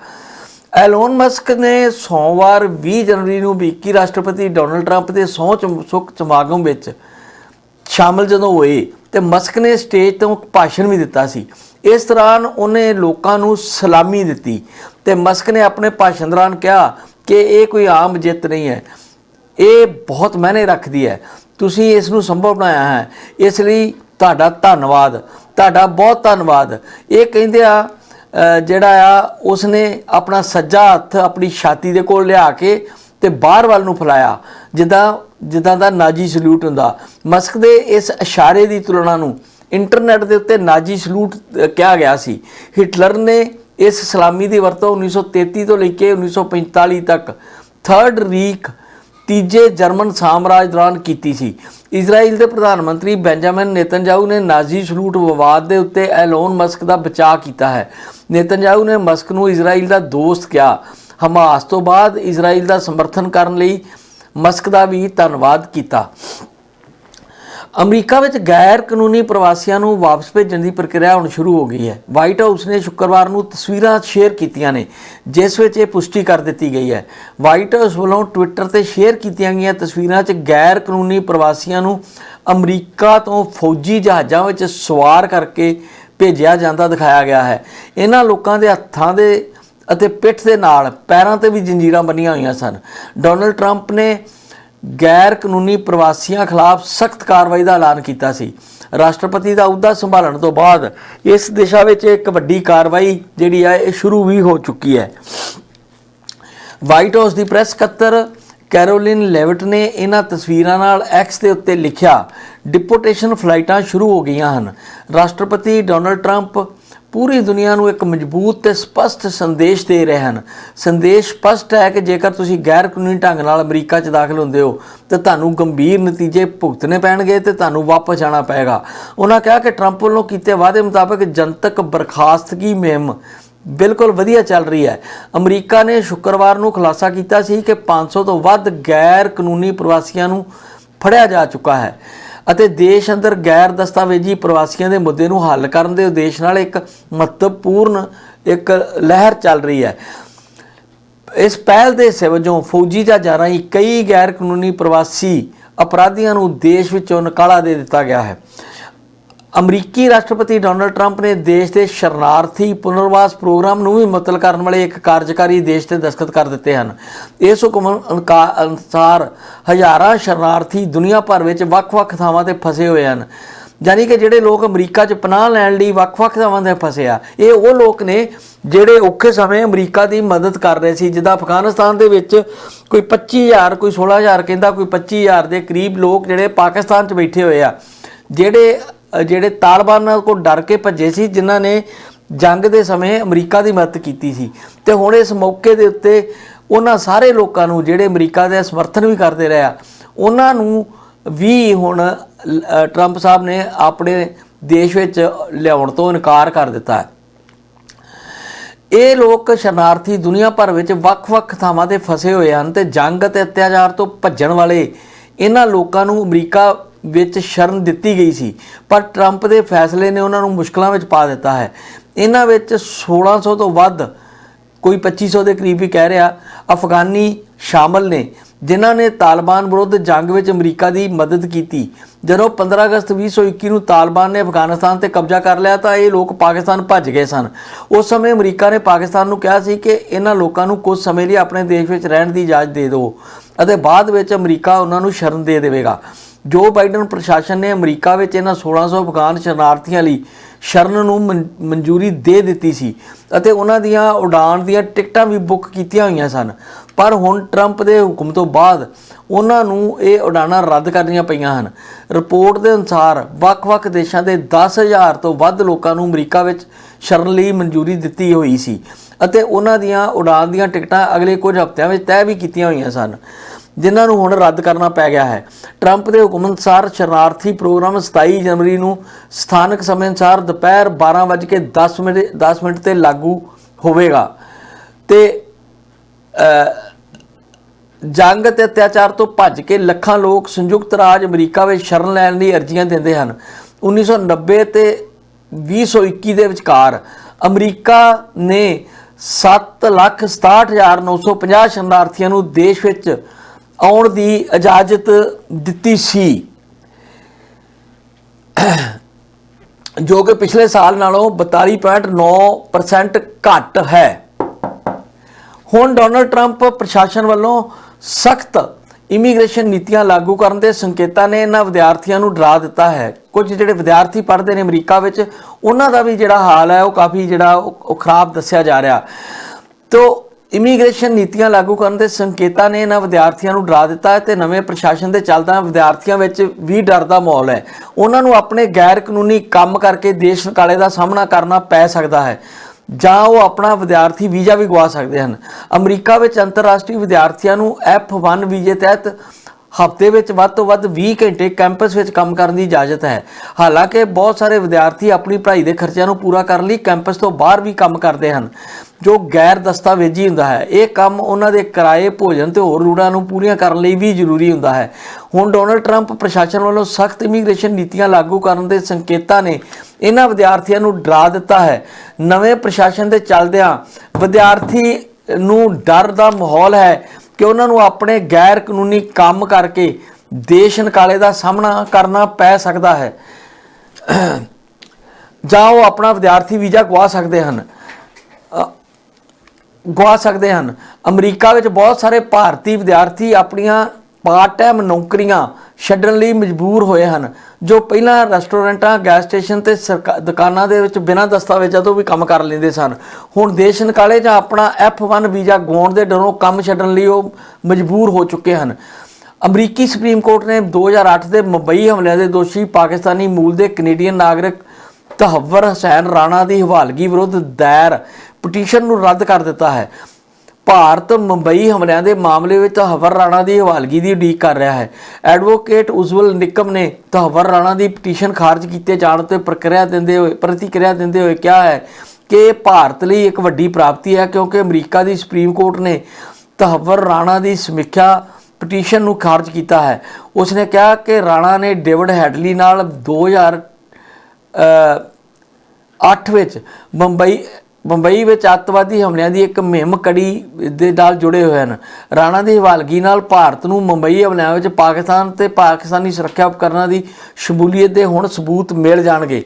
[SPEAKER 1] ਐਲੋਨ ਮਸਕ ਨੇ ਸੋਮਵਾਰ 20 ਜਨਵਰੀ ਨੂੰ ਅਮਰੀਕੀ ਰਾਸ਼ਟਰਪਤੀ ਡੋਨਲਡ ਟਰੰਪ ਦੇ ਸਹੁੰ ਚੁ- ਸੁੱਖ ਸਮਾਗਮ ਵਿੱਚ ਸ਼ਾਮਲ ਜਦੋਂ ਹੋਏ ਤੇ ਮਸਕ ਨੇ ਸਟੇਜ ਤੋਂ ਭਾਸ਼ਣ ਵੀ ਦਿੱਤਾ ਸੀ। ਇਸ ਦੌਰਾਨ ਉਹਨੇ ਲੋਕਾਂ ਨੂੰ ਸਲਾਮੀ ਦਿੱਤੀ ਤੇ ਮਸਕ ਨੇ ਆਪਣੇ ਭਾਸ਼ਣ ਦੌਰਾਨ ਕਿਹਾ ਕਿ ਇਹ ਕੋਈ ਆਮ ਜਿੱਤ ਨਹੀਂ ਹੈ। ਇਹ ਬਹੁਤ ਮਾਇਨੇ ਰੱਖਦੀ ਹੈ। ਤੁਸੀਂ ਇਸ ਨੂੰ ਸੰਭਵ ਬਣਾਇਆ ਹੈ। ਇਸ ਲਈ ਤੁਹਾਡਾ ਧੰਨਵਾਦ। ਤੁਹਾਡਾ ਬਹੁਤ ਧੰਨਵਾਦ। ਇਹ ਕਹਿੰਦੇ ਆ ਜਿਹੜਾ ਆ, ਉਸਨੇ ਆਪਣਾ ਸੱਜਾ ਹੱਥ ਆਪਣੀ ਛਾਤੀ ਦੇ ਕੋਲ ਲਿਆ ਕੇ ਤੇ ਬਾਹਰ ਵੱਲ ਨੂੰ ਫੈਲਾਇਆ, ਜਿੱਦਾਂ ਜਿੱਦਾਂ ਦਾ ਨਾਜੀ ਸਲੂਟ ਹੁੰਦਾ। ਮਸਕ ਦੇ ਇਸ ਇਸ਼ਾਰੇ ਦੀ ਤੁਲਨਾ ਨੂੰ ਇੰਟਰਨੈਟ ਦੇ ਉੱਤੇ ਨਾਜੀ ਸਲੂਟ ਕਿਹਾ ਗਿਆ ਸੀ। ਹਿਟਲਰ ਨੇ ਇਸ ਸਲਾਮੀ ਦੀ ਵਰਤੋਂ 1933 ਤੋਂ ਲੈ ਕੇ 1945 ਤੱਕ ਥਰਡ ਰੀਕ ਤੀਜੇ ਜਰਮਨ ਸਾਮਰਾਜ ਦੌਰਾਨ ਕੀਤੀ ਸੀ। ਇਜ਼ਰਾਈਲ ਦੇ ਪ੍ਰਧਾਨ ਮੰਤਰੀ ਬੈਂਜਾਮਿਨ ਨੇਤਨਜਾਊ ਨੇ ਨਾਜ਼ੀ ਸਲੂਟ ਵਿਵਾਦ ਦੇ ਉੱਤੇ ਐਲੋਨ ਮਸਕ ਦਾ ਬਚਾਅ ਕੀਤਾ ਹੈ। ਨੇਤਨਜਾਊ ਨੇ ਮਸਕ ਨੂੰ ਇਜ਼ਰਾਈਲ ਦਾ ਦੋਸਤ ਕਿਹਾ। ਹਮਾਸ ਤੋਂ ਬਾਅਦ ਇਜ਼ਰਾਈਲ ਦਾ ਸਮਰਥਨ ਕਰਨ ਲਈ ਮਸਕ ਦਾ ਵੀ ਧੰਨਵਾਦ ਕੀਤਾ। ਅਮਰੀਕਾ ਵਿੱਚ ਗੈਰ ਕਾਨੂੰਨੀ ਪ੍ਰਵਾਸੀਆਂ ਨੂੰ ਵਾਪਸ ਭੇਜਣ ਦੀ ਪ੍ਰਕਿਰਿਆ ਹੁਣ ਸ਼ੁਰੂ ਹੋ ਗਈ ਹੈ। ਵਾਈਟ ਹਾਊਸ ਨੇ ਸ਼ੁੱਕਰਵਾਰ ਨੂੰ ਤਸਵੀਰਾਂ ਸ਼ੇਅਰ ਕੀਤੀਆਂ ਨੇ, ਜਿਸ ਵਿੱਚ ਇਹ ਪੁਸ਼ਟੀ ਕਰ ਦਿੱਤੀ ਗਈ ਹੈ। ਵਾਈਟ ਹਾਊਸ ਵੱਲੋਂ ਟਵਿੱਟਰ ਤੇ ਸ਼ੇਅਰ ਕੀਤੀਆਂ ਗਈਆਂ ਤਸਵੀਰਾਂ 'ਚ ਗੈਰ ਕਾਨੂੰਨੀ ਪ੍ਰਵਾਸੀਆਂ ਨੂੰ ਅਮਰੀਕਾ ਤੋਂ ਫੌਜੀ ਜਹਾਜ਼ਾਂ ਵਿੱਚ ਸਵਾਰ ਕਰਕੇ ਭੇਜਿਆ ਜਾਂਦਾ ਦਿਖਾਇਆ ਗਿਆ ਹੈ। ਇਹਨਾਂ ਲੋਕਾਂ ਦੇ ਹੱਥਾਂ ਦੇ ਅਤੇ ਪਿੱਠ ਦੇ ਨਾਲ ਪੈਰਾਂ ਤੇ ਵੀ ਜੰਜੀਰਾਂ ਬੰਨੀਆਂ ਹੋਈਆਂ ਸਨ। ਡੋਨਲਡ ਟਰੰਪ ਨੇ ਗੈਰ ਕਾਨੂੰਨੀ ਪ੍ਰਵਾਸੀਆਂ ਖਿਲਾਫ ਸਖਤ ਕਾਰਵਾਈ ਦਾ ਐਲਾਨ ਕੀਤਾ ਸੀ। ਰਾਸ਼ਟਰਪਤੀ ਦਾ ਅਹੁਦਾ ਸੰਭਾਲਣ ਤੋਂ ਬਾਅਦ ਇਸ ਦਿਸ਼ਾ ਵਿੱਚ ਇੱਕ ਵੱਡੀ ਕਾਰਵਾਈ ਜਿਹੜੀ ਹੈ ਇਹ ਸ਼ੁਰੂ ਵੀ ਹੋ ਚੁੱਕੀ ਹੈ। ਵਾਈਟ ਹਾਊਸ ਦੀ ਪ੍ਰੈਸ ਸਕੱਤਰ ਕੈਰੋਲਿਨ ਲੈਵਟ ਨੇ ਇਹਨਾਂ ਤਸਵੀਰਾਂ ਨਾਲ ਐਕਸ ਦੇ ਉੱਤੇ ਲਿਖਿਆ ਡਿਪੋਟੇਸ਼ਨ ਫਲਾਈਟਾਂ ਸ਼ੁਰੂ ਹੋ ਗਈਆਂ ਹਨ। ਰਾਸ਼ਟਰਪਤੀ ਡੋਨਲਡ ਟਰੰਪ ਪੂਰੀ ਦੁਨੀਆ ਨੂੰ ਇੱਕ ਮਜ਼ਬੂਤ ਤੇ ਸਪਸ਼ਟ ਸੰਦੇਸ਼ ਦੇ ਰਹੇ ਹਨ। ਸੰਦੇਸ਼ ਸਪਸ਼ਟ ਹੈ ਕਿ ਜੇਕਰ ਤੁਸੀਂ ਗੈਰ ਕਾਨੂੰਨੀ ਢੰਗ ਨਾਲ ਅਮਰੀਕਾ 'ਚ ਦਾਖਲ ਹੁੰਦੇ ਹੋ, ਤਾਂ ਤੁਹਾਨੂੰ ਗੰਭੀਰ ਨਤੀਜੇ ਭੁਗਤਣੇ ਪੈਣਗੇ ਤੇ ਤੁਹਾਨੂੰ ਵਾਪਸ ਜਾਣਾ ਪਏਗਾ। ਉਹਨਾਂ ਕਿਹਾ ਕਿ ਟਰੰਪ ਵੱਲੋਂ ਕੀਤੇ ਵਾਅਦੇ ਮੁਤਾਬਕ ਜਨਤਕ ਬਰਖਾਸਤਗੀ ਮੁਹਿੰਮ ਬਿਲਕੁਲ ਵਧੀਆ ਚੱਲ ਰਹੀ ਹੈ। ਅਮਰੀਕਾ ਨੇ ਸ਼ੁੱਕਰਵਾਰ ਨੂੰ ਖੁਲਾਸਾ ਕੀਤਾ ਸੀ ਕਿ 500 ਤੋਂ ਵੱਧ ਗੈਰ ਕਾਨੂੰਨੀ ਪ੍ਰਵਾਸੀਆਂ ਨੂੰ ਫੜਿਆ ਜਾ ਚੁੱਕਾ ਹੈ। ਅਤੇ ਦੇਸ਼ ਅੰਦਰ ਗੈਰ ਦਸਤਾਵੇਜ਼ੀ ਪ੍ਰਵਾਸੀਆਂ ਦੇ ਮੁੱਦੇ ਨੂੰ ਹੱਲ ਕਰਨ ਦੇ ਉਦੇਸ਼ ਨਾਲ ਇੱਕ ਮਹੱਤਵਪੂਰਨ ਇੱਕ ਲਹਿਰ ਚੱਲ ਰਹੀ ਹੈ। ਇਸ ਪਹਿਲ ਦੇ ਹਿੱਸੇ ਵਜੋਂ ਫੌਜੀ ਜਹਾਜ਼ਾਂ ਰਾਹੀਂ ਕਈ ਗੈਰ ਕਾਨੂੰਨੀ ਪ੍ਰਵਾਸੀ ਅਪਰਾਧੀਆਂ ਨੂੰ ਦੇਸ਼ ਵਿੱਚੋਂ ਨਿਕਾਲਾ ਦੇ ਦਿੱਤਾ ਗਿਆ ਹੈ। ਅਮਰੀਕੀ ਰਾਸ਼ਟਰਪਤੀ ਡੋਨਲਡ ਟਰੰਪ ਨੇ ਦੇਸ਼ ਦੇ ਸ਼ਰਨਾਰਥੀ ਪੁਨਰਵਾਸ ਪ੍ਰੋਗਰਾਮ ਨੂੰ ਵੀ ਮੁਅੱਤਲ ਕਰਨ ਵਾਲੇ ਇੱਕ ਕਾਰਜਕਾਰੀ ਦੇਸ਼ ਤੇ ਦਸਤਖਤ ਕਰ ਦਿੱਤੇ ਹਨ। ਇਸ ਹੁਕਮ ਅਨੁਕਾ- ਅਨੁਸਾਰ ਹਜ਼ਾਰਾਂ ਸ਼ਰਨਾਰਥੀ ਦੁਨੀਆ ਭਰ ਵਿੱਚ ਵੱਖ-ਵੱਖ ਥਾਵਾਂ ਤੇ ਫਸੇ ਹੋਏ ਹਨ। ਯਾਨੀ ਕਿ ਜਿਹੜੇ ਲੋਕ ਅਮਰੀਕਾ 'ਚ ਪਨਾਹ ਲੈਣ ਲਈ ਵੱਖ-ਵੱਖ ਥਾਵਾਂ ਤੇ ਫਸੇ ਆ, ਇਹ ਉਹ ਲੋਕ ਨੇ ਜਿਹੜੇ ਔਖੇ ਸਮੇਂ ਅਮਰੀਕਾ ਦੀ ਮਦਦ ਕਰ ਰਹੇ ਸੀ, ਜਿੱਦਾਂ ਅਫਗਾਨਿਸਤਾਨ ਦੇ ਵਿੱਚ ਕੋਈ 25000 ਕੋਈ 16000 ਕਹਿੰਦਾ ਕੋਈ 25000 ਦੇ ਕਰੀਬ ਲੋਕ ਜਿਹੜੇ ਪਾਕਿਸਤਾਨ 'ਚ ਬੈਠੇ ਹੋਏ ਆ, ਜਿਹੜੇ ਜਿਹੜੇ ਤਾਲਿਬਾਨਾਂ ਕੋਲ ਡਰ ਕੇ ਭੱਜੇ ਸੀ, ਜਿਨ੍ਹਾਂ ਨੇ ਜੰਗ ਦੇ ਸਮੇਂ ਅਮਰੀਕਾ ਦੀ ਮਦਦ ਕੀਤੀ ਸੀ। ਤੇ ਹੁਣ ਇਸ ਮੌਕੇ ਦੇ ਉੱਤੇ ਉਹਨਾਂ ਸਾਰੇ ਲੋਕਾਂ ਨੂੰ ਜਿਹੜੇ ਅਮਰੀਕਾ ਦੇ ਸਮਰਥਨ ਵੀ ਕਰਦੇ ਰਹੇ ਆ, ਉਹਨਾਂ ਨੂੰ ਵੀ ਹੁਣ ਟਰੰਪ ਸਾਹਿਬ ਨੇ ਆਪਣੇ ਦੇਸ਼ ਵਿੱਚ ਲਿਆਉਣ ਤੋਂ ਇਨਕਾਰ ਕਰ ਦਿੱਤਾ ਹੈ। ਇਹ ਲੋਕ ਸ਼ਰਨਾਰਥੀ ਦੁਨੀਆ ਭਰ ਵਿੱਚ ਵੱਖ-ਵੱਖ ਥਾਵਾਂ ਤੇ ਫਸੇ ਹੋਏ ਹਨ ਤੇ ਜੰਗ ਅਤੇ ਅਤਿਆਚਾਰ ਤੋਂ ਭੱਜਣ ਵਾਲੇ ਇਹਨਾਂ ਲੋਕਾਂ ਨੂੰ ਅਮਰੀਕਾ ਵਿੱਚ ਸ਼ਰਨ ਦਿੱਤੀ ਗਈ ਸੀ। ਪਰ ਟਰੰਪ ਦੇ ਫੈਸਲੇ ਨੇ ਉਹਨਾਂ ਨੂੰ ਮੁਸ਼ਕਲਾਂ ਵਿੱਚ ਪਾ ਦਿੱਤਾ ਹੈ। ਇਹਨਾਂ ਵਿੱਚ 1600 ਤੋਂ ਵੱਧ, ਕੋਈ 2500 ਦੇ ਕਰੀਬ ਵੀ ਕਹਿ ਰਿਹਾ, ਅਫਗਾਨੀ ਸ਼ਾਮਲ ਨੇ, ਜਿਨ੍ਹਾਂ ਨੇ ਤਾਲਿਬਾਨ ਵਿਰੁੱਧ ਜੰਗ ਵਿੱਚ ਅਮਰੀਕਾ ਦੀ ਮਦਦ ਕੀਤੀ। ਜਦੋਂ 15 ਅਗਸਤ 2021 ਨੂੰ ਤਾਲਿਬਾਨ ਨੇ ਅਫਗਾਨਿਸਤਾਨ ਤੇ ਕਬਜ਼ਾ ਕਰ ਲਿਆ, ਤਾਂ ਇਹ ਲੋਕ ਪਾਕਿਸਤਾਨ ਭੱਜ ਗਏ ਸਨ। ਉਸ ਸਮੇਂ ਅਮਰੀਕਾ ਨੇ ਪਾਕਿਸਤਾਨ ਨੂੰ ਕਿਹਾ ਸੀ ਕਿ ਇਹਨਾਂ ਲੋਕਾਂ ਨੂੰ ਕੁਝ ਸਮੇਂ ਲਈ ਆਪਣੇ ਦੇਸ਼ ਵਿੱਚ ਰਹਿਣ ਦੀ ਇਜਾਜ਼ਤ ਦੇ ਦਿਓ ਅਤੇ ਬਾਅਦ ਵਿੱਚ ਅਮਰੀਕਾ ਉਹਨਾਂ ਨੂੰ ਸ਼ਰਨ ਦੇ ਦੇਵੇਗਾ। ਜੋ ਬਾਈਡਨ ਪ੍ਰਸ਼ਾਸਨ ਨੇ ਅਮਰੀਕਾ ਵਿੱਚ ਇਹਨਾਂ 1600 ਅਫਗਾਨ ਸ਼ਰਨਾਰਥੀਆਂ ਲਈ ਸ਼ਰਨ ਨੂੰ ਮਨ- ਮਨਜ਼ੂਰੀ ਦੇ ਦਿੱਤੀ ਸੀ ਅਤੇ ਉਹਨਾਂ ਦੀਆਂ ਉਡਾਣ ਦੀਆਂ ਟਿਕਟਾਂ ਵੀ ਬੁੱਕ ਕੀਤੀਆਂ ਹੋਈਆਂ ਸਨ। ਪਰ ਹੁਣ ਟਰੰਪ ਦੇ ਹੁਕਮ ਤੋਂ ਬਾਅਦ ਉਹਨਾਂ ਨੂੰ ਇਹ ਉਡਾਣਾਂ ਰੱਦ ਕਰਨੀਆਂ ਪਈਆਂ ਹਨ। ਰਿਪੋਰਟ ਦੇ ਅਨੁਸਾਰ ਵੱਖ-ਵੱਖ ਦੇਸ਼ਾਂ ਦੇ 10000 ਤੋਂ ਵੱਧ ਲੋਕਾਂ ਨੂੰ ਅਮਰੀਕਾ ਵਿੱਚ ਸ਼ਰਨ ਲਈ ਮਨਜ਼ੂਰੀ ਦਿੱਤੀ ਹੋਈ ਸੀ ਅਤੇ ਉਹਨਾਂ ਦੀਆਂ ਉਡਾਣ ਦੀਆਂ ਟਿਕਟਾਂ ਅਗਲੇ ਕੁਝ ਹਫ਼ਤਿਆਂ ਵਿੱਚ ਤੈਅ ਵੀ ਕੀਤੀਆਂ ਹੋਈਆਂ ਸਨ। ਜਿਨ੍ਹਾਂ ਨੂੰ ਹੁਣ ਰੱਦ ਕਰਨਾ ਪੈ ਗਿਆ ਹੈ। ਟਰੰਪ ਦੇ ਹੁਕਮ ਅਨੁਸਾਰ ਸ਼ਰਨਾਰਥੀ ਪ੍ਰੋਗਰਾਮ 27 ਜਨਵਰੀ ਨੂੰ ਸਥਾਨਕ ਸਮੇਂ ਅਨੁਸਾਰ ਦੁਪਹਿਰ 12:10 ਮਿੰਟ 10 ਮਿੰਟ ਤੇ ਲਾਗੂ ਹੋਵੇਗਾ। ਤੇ ਜੰਗ ਤੇ ਅਤਿਆਚਾਰ ਤੋਂ ਭੱਜ ਕੇ ਲੱਖਾਂ ਲੋਕ ਸੰਯੁਕਤ ਰਾਜ ਅਮਰੀਕਾ ਵਿੱਚ ਸ਼ਰਨ ਲੈਣ ਲਈ ਅਰਜ਼ੀਆਂ ਦਿੰਦੇ ਹਨ। 1990 ਤੇ 2021 ਦੇ ਵਿਚਕਾਰ ਅਮਰੀਕਾ ਨੇ 767950 ਸ਼ਰਨਾਰਥੀਆਂ ਨੂੰ ਦੇਸ਼ ਵਿੱਚ ਆਉਣ ਦੀ ਇਜਾਜ਼ਤ ਦਿੱਤੀ ਸੀ। ਜੋ ਕਿ ਪਿਛਲੇ ਸਾਲ ਨਾਲੋਂ 42.9% ਘੱਟ ਹੈ। ਹੁਣ ਡੋਨਲਡ ਟਰੰਪ ਪ੍ਰਸ਼ਾਸਨ ਵੱਲੋਂ ਸਖਤ ਇਮੀਗ੍ਰੇਸ਼ਨ ਨੀਤੀਆਂ ਲਾਗੂ ਕਰਨ ਦੇ ਸੰਕੇਤਾਂ ਨੇ ਇਹਨਾਂ ਵਿਦਿਆਰਥੀਆਂ ਨੂੰ ਡਰਾ ਦਿੱਤਾ ਹੈ। ਕੁਝ ਜਿਹੜੇ ਵਿਦਿਆਰਥੀ ਪੜ੍ਹਦੇ ਨੇ ਅਮਰੀਕਾ ਵਿੱਚ, ਉਹਨਾਂ ਦਾ ਵੀ ਜਿਹੜਾ ਹਾਲ ਹੈ ਉਹ ਕਾਫੀ ਜਿਹੜਾ ਉਹ ਉਹ ਖਰਾਬ ਦੱਸਿਆ ਜਾ ਰਿਹਾ। ਤੋ ਇਮੀਗ੍ਰੇਸ਼ਨ ਨੀਤੀਆਂ ਲਾਗੂ ਕਰਨ ਦੇ ਸੰਕੇਤਾਂ ਨੇ ਇਹਨਾਂ ਵਿਦਿਆਰਥੀਆਂ ਨੂੰ ਡਰਾ ਦਿੱਤਾ ਹੈ ਤੇ ਨਵੇਂ ਪ੍ਰਸ਼ਾਸਨ ਦੇ ਚੱਲਦਾ ਵਿਦਿਆਰਥੀਆਂ ਵਿੱਚ ਵੀ ਡਰ ਦਾ ਮਾਹੌਲ ਹੈ। ਉਹਨਾਂ ਨੂੰ ਆਪਣੇ ਗੈਰ ਕਾਨੂੰਨੀ ਕੰਮ ਕਰਕੇ ਦੇਸ਼ ਨਿਕਾਲੇ ਦਾ ਸਾਹਮਣਾ ਕਰਨਾ ਪੈ ਸਕਦਾ ਹੈ ਜਾਂ ਉਹ ਆਪਣਾ ਵਿਦਿਆਰਥੀ ਵੀਜ਼ਾ ਵੀ ਗਵਾ ਸਕਦੇ ਹਨ। ਅਮਰੀਕਾ ਵਿੱਚ ਅੰਤਰਰਾਸ਼ਟਰੀ ਵਿਦਿਆਰਥੀਆਂ ਨੂੰ F1 ਵੀਜ਼ੇ ਤਹਿਤ ਹਫ਼ਤੇ ਵਿੱਚ ਵੱਧ ਤੋਂ ਵੱਧ 20 ਘੰਟੇ ਕੈਂਪਸ ਵਿੱਚ ਕੰਮ ਕਰਨ ਦੀ ਇਜਾਜ਼ਤ ਹੈ। ਹਾਲਾਂਕਿ ਬਹੁਤ ਸਾਰੇ ਵਿਦਿਆਰਥੀ ਆਪਣੀ ਪੜ੍ਹਾਈ ਦੇ ਖਰਚਿਆਂ ਨੂੰ ਪੂਰਾ ਕਰਨ ਲਈ ਕੈਂਪਸ ਤੋਂ ਬਾਹਰ ਵੀ ਕੰਮ ਕਰਦੇ ਹਨ, ਜੋ ਗੈਰ ਦਸਤਾਵੇਜ਼ੀ ਹੁੰਦਾ ਹੈ। ਇਹ ਕੰਮ ਉਹਨਾਂ ਦੇ ਕਿਰਾਏ, ਭੋਜਨ ਤੇ ਹੋਰ ਲੋੜਾਂ ਨੂੰ ਪੂਰੀਆਂ ਕਰਨ ਲਈ ਵੀ ਜ਼ਰੂਰੀ ਹੁੰਦਾ ਹੈ। ਹੁਣ ਡੋਨਲਡ ਟਰੰਪ ਪ੍ਰਸ਼ਾਸਨ ਵੱਲੋਂ ਸਖਤ ਇਮੀਗ੍ਰੇਸ਼ਨ ਨੀਤੀਆਂ ਲਾਗੂ ਕਰਨ ਦੇ ਸੰਕੇਤਾਂ ਨੇ ਇਹਨਾਂ ਵਿਦਿਆਰਥੀਆਂ ਨੂੰ ਡਰਾ ਦਿੱਤਾ ਹੈ। ਨਵੇਂ ਪ੍ਰਸ਼ਾਸਨ ਦੇ ਚੱਲਦਿਆਂ ਵਿਦਿਆਰਥੀ ਨੂੰ ਡਰ ਦਾ ਮਾਹੌਲ ਹੈ। ਕਿ ਉਹਨਾਂ ਨੂੰ ਆਪਣੇ ਗੈਰ ਕਾਨੂੰਨੀ ਕੰਮ ਕਰਕੇ ਦੇਸ਼ ਨਕਾਲੇ ਦਾ ਸਾਹਮਣਾ ਕਰਨਾ ਪੈ ਸਕਦਾ ਹੈ। ਜਾਂ ਉਹ ਆਪਣਾ ਵਿਦਿਆਰਥੀ ਵੀਜ਼ਾ ਗਵਾ ਸਕਦੇ ਹਨ। ਅ, ਗਵਾ ਸਕਦੇ ਹਨ। ਅਮਰੀਕਾ ਵਿੱਚ ਬਹੁਤ ਸਾਰੇ ਭਾਰਤੀ ਵਿਦਿਆਰਥੀ ਆਪਣੀਆਂ ਪਾਰਟ ਟਾਈਮ ਨੌਕਰੀਆਂ ਛੱਡਣ ਲਈ ਮਜਬੂਰ ਹੋਏ ਹਨ, ਜੋ ਪਹਿਲਾਂ ਰੈਸਟੋਰੈਂਟਾਂ ਗੈਸ ਸਟੇਸ਼ਨ ਤੇ ਸਰਕਾ- ਦੁਕਾਨਾਂ ਦੇ ਵਿੱਚ ਬਿਨਾਂ ਦਸਤਾਵੇਜ਼ਾਂ ਤੋਂ ਵੀ ਕੰਮ ਕਰ ਲੈਂਦੇ ਸਨ। ਹੁਣ ਦੇਸ਼ ਨਿਕਾਲੇ ਜਾਂ ਆਪਣਾ F1 ਵੀਜ਼ਾ ਗਵਾਉਣ ਦੇ ਡਰੋਂ ਕੰਮ ਛੱਡਣ ਲਈ ਉਹ ਮਜਬੂਰ ਹੋ ਚੁੱਕੇ ਹਨ। ਅਮਰੀਕੀ ਸੁਪਰੀਮ ਕੋਰਟ ਨੇ 2008 ਦੇ ਮੁੰਬਈ ਹਮਲਿਆਂ ਦੇ ਦੋਸ਼ੀ ਪਾਕਿਸਤਾਨੀ ਮੂਲ ਦੇ ਕੈਨੇਡੀਅਨ ਨਾਗਰਿਕ ਤਹਵਰ ਹੁਸੈਨ ਰਾਣਾ ਦੀ ਹਵਾਲਗੀ ਵਿਰੁੱਧ ਦਾਇਰ ਪਟੀਸ਼ਨ ਨੂੰ ਰੱਦ ਕਰ ਦਿੱਤਾ ਹੈ। ਭਾਰਤ ਮੁੰਬਈ ਹਮਲਿਆਂ ਦੇ ਮਾਮਲੇ ਵਿੱਚ ਤਹਵਰ ਰਾਣਾ ਦੀ ਹਵਾਲਗੀ ਦੀ ਉਡੀਕ ਕਰ ਰਿਹਾ ਹੈ। ਐਡਵੋਕੇਟ ਉਜਵਲ ਨਿਕਮ ਨੇ ਤਹਵਰ ਰਾਣਾ ਦੀ ਪਟੀਸ਼ਨ ਖਾਰਜ ਕੀਤੇ ਜਾਣ ਤੇ ਪ੍ਰਕਿਰਿਆ ਦਿੰਦੇ ਹੋਏ ਪ੍ਰਤੀਕਿਰਿਆ ਦਿੰਦੇ ਹੋਏ ਕਿਹਾ ਹੈ ਕਿ ਇਹ ਭਾਰਤ ਲਈ ਇੱਕ ਵੱਡੀ ਪ੍ਰਾਪਤੀ ਹੈ ਕਿਉਂਕਿ ਅਮਰੀਕਾ ਦੀ ਸੁਪਰੀਮ ਕੋਰਟ ਨੇ ਤਹਵਰ ਰਾਣਾ ਦੀ ਸਮੀਖਿਆ ਪਟੀਸ਼ਨ ਨੂੰ ਖਾਰਜ ਕੀਤਾ ਹੈ। ਉਸ ਨੇ ਕਿਹਾ ਕਿ ਰਾਣਾ ਨੇ ਡੇਵਿਡ ਹੈਡਲੀ ਨਾਲ 2000 ਅ, 8 ਵਿੱਚ ਮੁੰਬਈ ਮੁੰਬਈ ਵਿੱਚ ਅੱਤਵਾਦੀ ਹਮਲਿਆਂ ਦੀ ਇੱਕ ਮੁਹਿੰਮ ਕੜੀ ਦੇ ਨਾਲ ਜੁੜੇ ਹੋਏ ਹਨ। ਰਾਣਾ ਦੀ ਹਵਾਲਗੀ ਨਾਲ ਭਾਰਤ ਨੂੰ ਮੁੰਬਈ ਹਮਲਿਆਂ ਵਿੱਚ ਪਾਕਿਸਤਾਨ ਤੇ ਪਾਕਿਸਤਾਨੀ ਸੁਰੱਖਿਆ ਉਪਕਰਨਾਂ ਦੀ ਸ਼ਮੂਲੀਅਤ ਦੇ ਹੁਣ ਸਬੂਤ ਮਿਲ ਜਾਣਗੇ।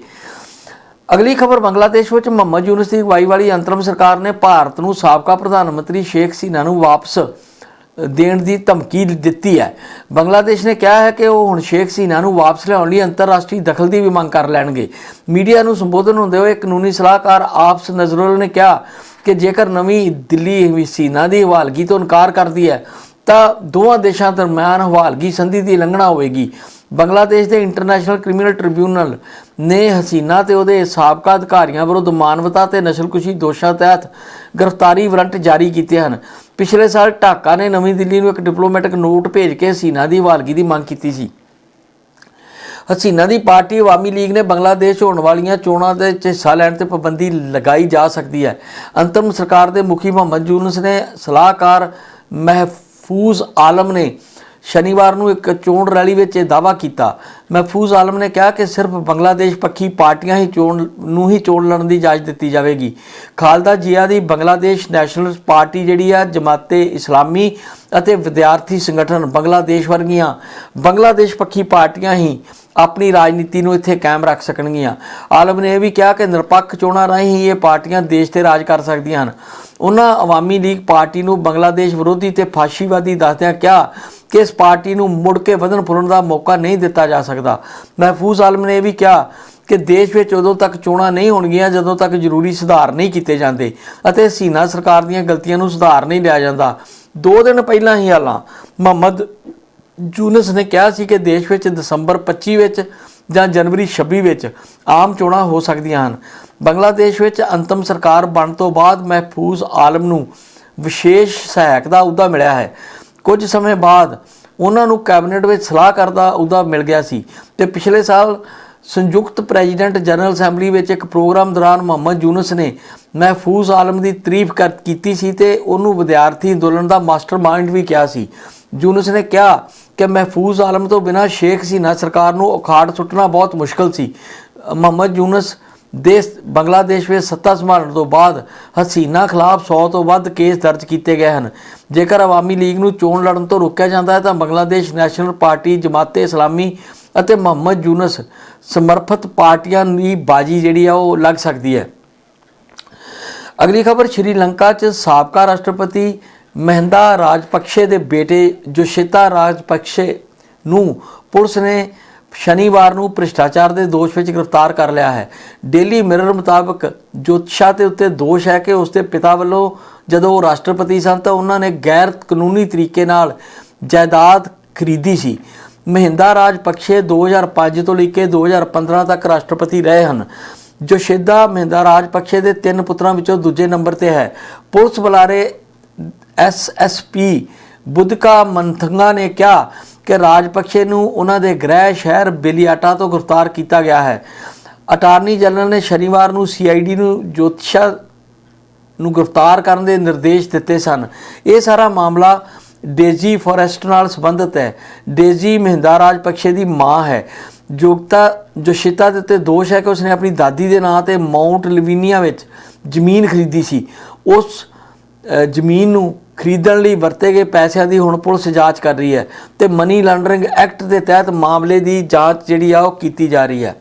[SPEAKER 1] ਅਗਲੀ ਖਬਰ ਬੰਗਲਾਦੇਸ਼ ਵਿੱਚ ਮੁਹੰਮਦ ਯੂਨਸ ਦੀ ਅਗਵਾਈ ਵਾਲੀ ਅੰਤਰਮ ਸਰਕਾਰ ਨੇ ਭਾਰਤ ਨੂੰ ਸਾਬਕਾ ਪ੍ਰਧਾਨ ਮੰਤਰੀ ਸ਼ੇਖ ਸੀਨਾ ਨੂੰ ਵਾਪਸ ਦੇਣ ਦੀ ਧਮਕੀ ਦਿੱਤੀ ਹੈ। ਬੰਗਲਾਦੇਸ਼ ਨੇ ਕਿਹਾ ਹੈ ਕਿ ਉਹ ਹੁਣ ਸ਼ੇਖ ਸੀਨਾ ਨੂੰ ਵਾਪਸ ਲਿਆਉਣ ਲਈ ਅੰਤਰਰਾਸ਼ਟਰੀ ਦਖਲ ਦੀ ਵੀ ਮੰਗ ਕਰ ਲੈਣਗੇ। ਮੀਡੀਆ ਨੂੰ ਸੰਬੋਧਨ ਹੁੰਦੇ ਹੋਏ ਕਾਨੂੰਨੀ ਸਲਾਹਕਾਰ ਆਪਸ ਨਜ਼ਰੁਲ ਨੇ ਕਿਹਾ ਕਿ ਜੇਕਰ ਨਵੀਂ ਦਿੱਲੀ ਸੀਨਾ ਦੀ ਹਵਾਲਗੀ ਤੋਂ ਇਨਕਾਰ ਕਰਦੀ ਹੈ, ਤਾਂ ਦੋਵਾਂ ਦੇਸ਼ਾਂ ਦਰਮਿਆਨ ਹਵਾਲਗੀ ਸੰਧੀ ਦੀ ਉਲੰਘਣਾ ਹੋਵੇਗੀ। ਬੰਗਲਾਦੇਸ਼ ਦੇ ਇੰਟਰਨੈਸ਼ਨਲ ਕ੍ਰਿਮੀਨਲ ਟ੍ਰਿਬਿਊਨਲ ਨੇ ਹਸੀਨਾ ਤੇ ਉਹਦੇ ਸਾਬਕਾ ਅਧਿਕਾਰੀਆਂ ਵਿਰੁੱਧ ਮਾਨਵਤਾ ਤੇ ਨਸਲਕੁਸ਼ੀ ਦੋਸ਼ਾਂ ਤਹਿਤ ਗ੍ਰਿਫਤਾਰੀ ਵਾਰੰਟ ਜਾਰੀ ਕੀਤੇ ਹਨ। ਪਿਛਲੇ ਸਾਲ ਢਾਕਾ ਨੇ ਨਵੀਂ ਦਿੱਲੀ ਨੂੰ ਇੱਕ ਡਿਪਲੋਮੈਟਿਕ ਨੋਟ ਭੇਜ ਕੇ ਹਸੀਨਾ ਦੀ ਹਵਾਲਗੀ ਦੀ ਮੰਗ ਕੀਤੀ ਸੀ। ਹਸੀਨਾ ਦੀ ਪਾਰਟੀ ਅਵਾਮੀ ਲੀਗ ਨੇ ਬੰਗਲਾਦੇਸ਼ ਹੋਣ ਵਾਲੀਆਂ ਚੋਣਾਂ ਦੇ 'ਚ ਹਿੱਸਾ ਲੈਣ ਤੇ ਪਾਬੰਦੀ ਲਗਾਈ ਜਾ ਸਕਦੀ ਹੈ। ਅੰਤਮ ਸਰਕਾਰ ਦੇ ਮੁਖੀ ਮੁਹੰਮਦ ਯੂਨਸ ਨੇ ਸਲਾਹਕਾਰ ਮਹਿਫੂਜ਼ ਆਲਮ ਨੇ ਸ਼ਨੀਵਾਰ ਨੂੰ ਇੱਕ ਚੋਣ ਰੈਲੀ ਵਿੱਚ ਇਹ ਦਾਅਵਾ ਕੀਤਾ। ਮਹਿਫੂਜ਼ ਆਲਮ ਨੇ ਕਿਹਾ ਕਿ ਸਿਰਫ ਬੰਗਲਾਦੇਸ਼ ਪੱਖੀ ਪਾਰਟੀਆਂ ਹੀ ਚੋਣ ਨੂੰ ਹੀ ਚੋਣ ਲੜਨ ਦੀ ਇਜਾਜ਼ਤ ਦਿੱਤੀ ਜਾਵੇਗੀ। ਖਾਲਦਾ ਜੀਆ ਦੀ ਬੰਗਲਾਦੇਸ਼ ਨੈਸ਼ਨਲ ਪਾਰਟੀ ਜਿਹੜੀ ਆ, ਜਮਾਤੇ ਇਸਲਾਮੀ ਅਤੇ ਵਿਦਿਆਰਥੀ ਸੰਗਠਨ ਬੰਗਲਾਦੇਸ਼ ਵਰਗੀਆਂ ਬੰਗਲਾਦੇਸ਼ ਪੱਖੀ ਪਾਰਟੀਆਂ ਹੀ ਆਪਣੀ ਰਾਜਨੀਤੀ ਨੂੰ ਇੱਥੇ ਕਾਇਮ ਰੱਖ ਸਕਣਗੀਆਂ। ਆਲਮ ਨੇ ਇਹ ਵੀ ਕਿਹਾ ਕਿ ਨਿਰਪੱਖ ਚੋਣਾਂ ਰਾਹੀਂ ਇਹ ਪਾਰਟੀਆਂ ਦੇਸ਼ ਤੇ ਰਾਜ ਕਰ ਸਕਦੀਆਂ ਹਨ। ਉਹਨਾਂ ਅਵਾਮੀ ਲੀਗ ਪਾਰਟੀ ਨੂੰ ਬੰਗਲਾਦੇਸ਼ ਵਿਰੋਧੀ ਤੇ ਫਾਸ਼ੀਵਾਦੀ ਦੱਸਦਿਆਂ ਕਿਹਾ ਕਿ ਇਸ ਪਾਰਟੀ ਨੂੰ ਮੁੜ ਕੇ ਵਧਣ ਫੁੱਲਣ ਦਾ ਮੌਕਾ ਨਹੀਂ ਦਿੱਤਾ ਜਾ ਸਕਦਾ। ਮਹਿਫੂਜ਼ ਆਲਮ ਨੇ ਇਹ ਵੀ ਕਿਹਾ ਕਿ ਦੇਸ਼ ਵਿੱਚ ਉਦੋਂ ਤੱਕ ਚੋਣਾਂ ਨਹੀਂ ਹੋਣਗੀਆਂ ਜਦੋਂ ਤੱਕ ਜ਼ਰੂਰੀ ਸੁਧਾਰ ਨਹੀਂ ਕੀਤੇ ਜਾਂਦੇ ਅਤੇ ਸੀਨਾ ਸਰਕਾਰ ਦੀਆਂ ਗਲਤੀਆਂ ਨੂੰ ਸੁਧਾਰ ਨਹੀਂ ਲਿਆ ਜਾਂਦਾ। ਦੋ ਦਿਨ ਪਹਿਲਾਂ ਹੀ ਹਾਲਾਂ ਮੁਹੰਮਦ ਜੂਨਸ ਨੇ ਕਿਹਾ ਸੀ ਕਿ ਦੇਸ਼ ਵਿੱਚ ਦਸੰਬਰ 25 ਵਿੱਚ ਜਾਂ ਜਨਵਰੀ 26 ਵਿੱਚ ਆਮ ਚੋਣਾਂ ਹੋ ਸਕਦੀਆਂ ਹਨ। ਬੰਗਲਾਦੇਸ਼ ਵਿੱਚ ਅੰਤਮ ਸਰਕਾਰ ਬਣਨ ਤੋਂ ਬਾਅਦ ਮਹਿਫੂਜ਼ ਆਲਮ ਨੂੰ ਵਿਸ਼ੇਸ਼ ਸਹਾਇਕ ਦਾ ਅਹੁਦਾ ਮਿਲਿਆ ਹੈ। ਕੁਝ ਸਮੇਂ ਬਾਅਦ ਉਹਨਾਂ ਨੂੰ ਕੈਬਨਿਟ ਵਿੱਚ ਸਲਾਹਕਾਰ ਦਾ ਅਹੁਦਾ ਮਿਲ ਗਿਆ ਸੀ ਤੇ ਪਿਛਲੇ ਸਾਲ ਸੰਯੁਕਤ ਪ੍ਰੈਜ਼ੀਡੈਂਟ ਜਨਰਲ ਅਸੈਂਬਲੀ ਵਿੱਚ ਇੱਕ ਪ੍ਰੋਗਰਾਮ ਦੌਰਾਨ ਮੁਹੰਮਦ ਯੂਨਸ ਨੇ ਮਹਿਫੂਜ਼ ਆਲਮ ਦੀ ਤਾਰੀਫ ਕਰ ਕੀਤੀ ਸੀ ਤੇ ਉਹਨੂੰ ਵਿਦਿਆਰਥੀ ਅੰਦੋਲਨ ਦਾ ਮਾਸਟਰਮਾਈਂਡ ਵੀ ਕਿਹਾ ਸੀ। ਯੂਨਸ ਨੇ ਕਿਹਾ ਕਿ ਮਹਿਫੂਜ਼ ਆਲਮ ਤੋਂ ਬਿਨਾਂ ਸ਼ੇਖ ਹਸੀਨਾ ਸਰਕਾਰ ਨੂੰ ਉਖਾੜ ਸੁੱਟਣਾ ਬਹੁਤ ਮੁਸ਼ਕਲ ਸੀ। ਮੁਹੰਮਦ ਯੂਨਸ ਦੇਸ਼ ਬੰਗਲਾਦੇਸ਼ ਵਿੱਚ ਸੱਤਾ ਸੰਭਾਲਣ ਤੋਂ ਬਾਅਦ ਹਸੀਨਾ ਖਿਲਾਫ 100 ਤੋਂ ਵੱਧ ਕੇਸ ਦਰਜ ਕੀਤੇ ਗਏ ਹਨ। ਜੇਕਰ ਅਵਾਮੀ ਲੀਗ ਨੂੰ ਚੋਣ ਲੜਨ ਤੋਂ ਰੋਕਿਆ ਜਾਂਦਾ ਹੈ ਤਾਂ ਬੰਗਲਾਦੇਸ਼ ਨੈਸ਼ਨਲ ਪਾਰਟੀ ਜਮਾਤੇ ਇਸਲਾਮੀ ਅਤੇ ਮੁਹੰਮਦ ਯੂਨਸ ਸਮਰਪਿਤ ਪਾਰਟੀਆਂ ਦੀ ਬਾਜੀ ਜਿਹੜੀ ਆ ਉਹ ਲੱਗ ਸਕਦੀ ਹੈ। ਅਗਲੀ ਖਬਰ ਸ਼੍ਰੀਲੰਕਾ 'ਚ ਸਾਬਕਾ ਰਾਸ਼ਟਰਪਤੀ ਮਹਿੰਦਾ ਰਾਜਪਕਸ਼ੇ ਦੇ ਬੇਟੇ ਜੋਸ਼ਿਤਾ ਰਾਜਪਕਸ਼ੇ ਨੂੰ ਪੁਲਿਸ ਨੇ ਸ਼ਨੀਵਾਰ ਨੂੰ ਭ੍ਰਿਸ਼ਟਾਚਾਰ ਦੇ ਦੋਸ਼ ਵਿੱਚ ਗ੍ਰਿਫਤਾਰ ਕਰ ਲਿਆ ਹੈ। ਡੇਲੀ ਮਿਰਰ ਮੁਤਾਬਕ ਜੋਤਸ਼ਾ ਤੇ ਉੱਤੇ ਦੋਸ਼ ਹੈ ਕਿ ਉਸਦੇ ਪਿਤਾ ਵੱਲੋਂ ਜਦੋਂ ਉਹ ਰਾਸ਼ਟਰਪਤੀ ਸਨ ਤਾਂ ਉਹਨਾਂ ਨੇ ਗੈਰ ਕਾਨੂੰਨੀ ਤਰੀਕੇ ਨਾਲ ਜਾਇਦਾਦ ਖਰੀਦੀ ਸੀ। ਮਹਿੰਦਾ ਰਾਜਪਕਸ਼ੇ 2005 ਤੋਂ ਲੈ ਕੇ 2015 ਤੱਕ ਰਾਸ਼ਟਰਪਤੀ ਰਹੇ ਹਨ। ਜੋਸ਼ਿਦਾ ਮਹਿੰਦਾ ਰਾਜਪਕਸ਼ੇ ਦੇ ਤਿੰਨ ਪੁੱਤਰਾਂ ਵਿੱਚੋਂ ਦੂਜੇ ਨੰਬਰ ਤੇ ਹੈ। ਪੁਲਿਸ ਬੁਲਾਰੇ ਐਸਐਸਪੀ ਬੁੱਧਕਾ ਮੰਥੰਗਾ ਨੇ ਕਿਹਾ ਕਿ ਰਾਜਪਕਸ਼ੇ ਨੂੰ ਉਹਨਾਂ ਦੇ ਗ੍ਰਹਿ ਸ਼ਹਿਰ ਬੇਲੀਆਟਾ ਤੋਂ ਗ੍ਰਿਫਤਾਰ ਕੀਤਾ ਗਿਆ ਹੈ। ਅਟਾਰਨੀ ਜਨਰਲ ਨੇ ਸ਼ਨੀਵਾਰ ਨੂੰ ਸੀਆਈਡੀ ਨੂੰ ਜੋਤਿਸ਼ਾ ਨੂੰ ਗ੍ਰਿਫਤਾਰ ਕਰਨ ਦੇ ਨਿਰਦੇਸ਼ ਦਿੱਤੇ ਸਨ। ਇਹ ਸਾਰਾ ਮਾਮਲਾ ਡੇਜ਼ੀ ਫੋਰੈਸਟ ਨਾਲ ਸੰਬੰਧਿਤ ਹੈ। ਡੇਜ਼ੀ ਮਹਿੰਦਾ ਰਾਜਪਕਸ਼ੇ ਦੀ ਮਾਂ ਹੈ। ਜੋਗਤਾ ਜੋਸ਼ਿਤਾ ਦੇ ਉੱਤੇ ਦੋਸ਼ ਹੈ ਕਿ ਉਸਨੇ ਆਪਣੀ ਦਾਦੀ ਦੇ ਨਾਂ ਤੇ ਮਾਉਂਟ ਲਵੀਨੀਆ ਵਿੱਚ ਜ਼ਮੀਨ ਖਰੀਦੀ ਸੀ। ਉਸ ਜ਼ਮੀਨ ਨੂੰ ਖਰੀਦਣ ਲਈ ਵਰਤੇ ਗਏ ਪੈਸਿਆਂ ਦੀ ਹੁਣ ਪੁਲਿਸ ਜਾਂਚ ਕਰ ਰਹੀ ਹੈ ਤੇ ਮਨੀ ਲਾਂਡਰਿੰਗ ਐਕਟ ਦੇ ਤਹਿਤ ਮਾਮਲੇ ਦੀ ਜਾਂਚ ਜਿਹੜੀ ਆ ਉਹ ਕੀਤੀ ਜਾ ਰਹੀ ਹੈ।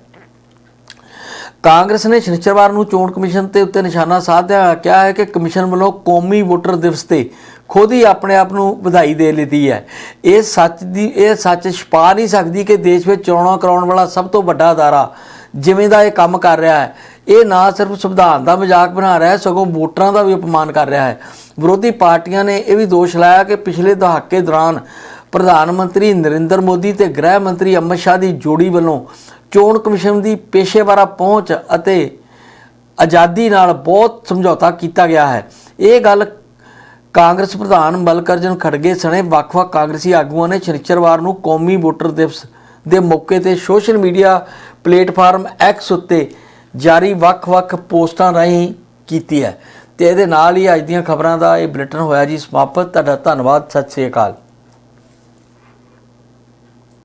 [SPEAKER 1] ਕਾਂਗਰਸ ਨੇ ਸ਼ਨੀਚਰਵਾਰ ਨੂੰ ਚੋਣ ਕਮਿਸ਼ਨ ਤੇ ਉੱਤੇ ਨਿਸ਼ਾਨਾ ਸਾਧਿਆ। ਕਿਹਾ ਹੈ ਕਿ ਕਮਿਸ਼ਨ ਵੱਲੋਂ ਕੌਮੀ ਵੋਟਰ ਦਿਵਸ ਤੇ ਖੁਦ ਹੀ ਆਪਣੇ ਆਪ ਨੂੰ ਵਧਾਈ ਦੇ ਲਈ ਹੈ। ਇਹ ਸੱਚ ਦੀ ਇਹ ਸੱਚ ਛਪਾ ਨਹੀਂ ਸਕਦੀ ਕਿ ਦੇਸ਼ ਵਿੱਚ ਚੋਣਾਂ ਕਰਾਉਣ ਵਾਲਾ ਸਭ ਤੋਂ ਵੱਡਾ ਅਦਾਰਾ ਜਿਵੇਂ ਦਾ ਇਹ ਕੰਮ ਕਰ ਰਿਹਾ ਹੈ। ਇਹ ਨਾ ਸਿਰਫ ਸੰਵਿਧਾਨ ਦਾ ਮਜ਼ਾਕ ਬਣਾ ਰਿਹਾ ਹੈ, ਸਗੋਂ ਵੋਟਰਾਂ ਦਾ ਵੀ ਅਪਮਾਨ ਕਰ ਰਿਹਾ ਹੈ। ਵਿਰੋਧੀ ਪਾਰਟੀਆਂ ਨੇ ਇਹ ਵੀ ਦੋਸ਼ ਲਾਇਆ ਕਿ ਪਿਛਲੇ ਦਹਾਕੇ ਦੌਰਾਨ ਪ੍ਰਧਾਨ ਮੰਤਰੀ ਨਰਿੰਦਰ ਮੋਦੀ ਤੇ ਗ੍ਰਹਿ ਮੰਤਰੀ ਅਮਿਤ ਸ਼ਾਹ ਦੀ ਜੋੜੀ ਵੱਲੋਂ ਚੋਣ ਕਮਿਸ਼ਨ ਦੀ ਪੇਸ਼ੇਵਰਾ ਪਹੁੰਚ ਅਤੇ ਆਜ਼ਾਦੀ ਨਾਲ ਬਹੁਤ ਸਮਝੌਤਾ ਕੀਤਾ ਗਿਆ ਹੈ। ਇਹ ਗੱਲ ਕਾਂਗਰਸ ਪ੍ਰਧਾਨ ਮਲਕਰਜਨ ਖੜਗੇ ਸਣੇ ਵੱਖ-ਵੱਖ ਕਾਂਗਰਸੀ ਆਗੂਆਂ ਨੇ ਸ਼ਨੀਚਰਵਾਰ ਨੂੰ ਕੌਮੀ ਵੋਟਰ ਦਿਵਸ ਦੇ ਮੌਕੇ ਤੇ ਸੋਸ਼ਲ ਮੀਡੀਆ ਪਲੇਟਫਾਰਮ ਐਕਸ ਉੱਤੇ ਜਾਰੀ ਵੱਖ-ਵੱਖ ਪੋਸਟਾਂ ਰਾਹੀਂ ਕੀਤੀ ਹੈ। ਤੇ ਇਹਦੇ ਨਾਲ ਹੀ ਅੱਜ ਦੀਆਂ ਖਬਰਾਂ ਦਾ ਇਹ ਬੁਲੇਟਿਨ ਹੋਇਆ ਜੀ। ਸਮਾਪਤ। ਤੁਹਾਡਾ ਧੰਨਵਾਦ। ਸਤਿ ਸ੍ਰੀ ਅਕਾਲ।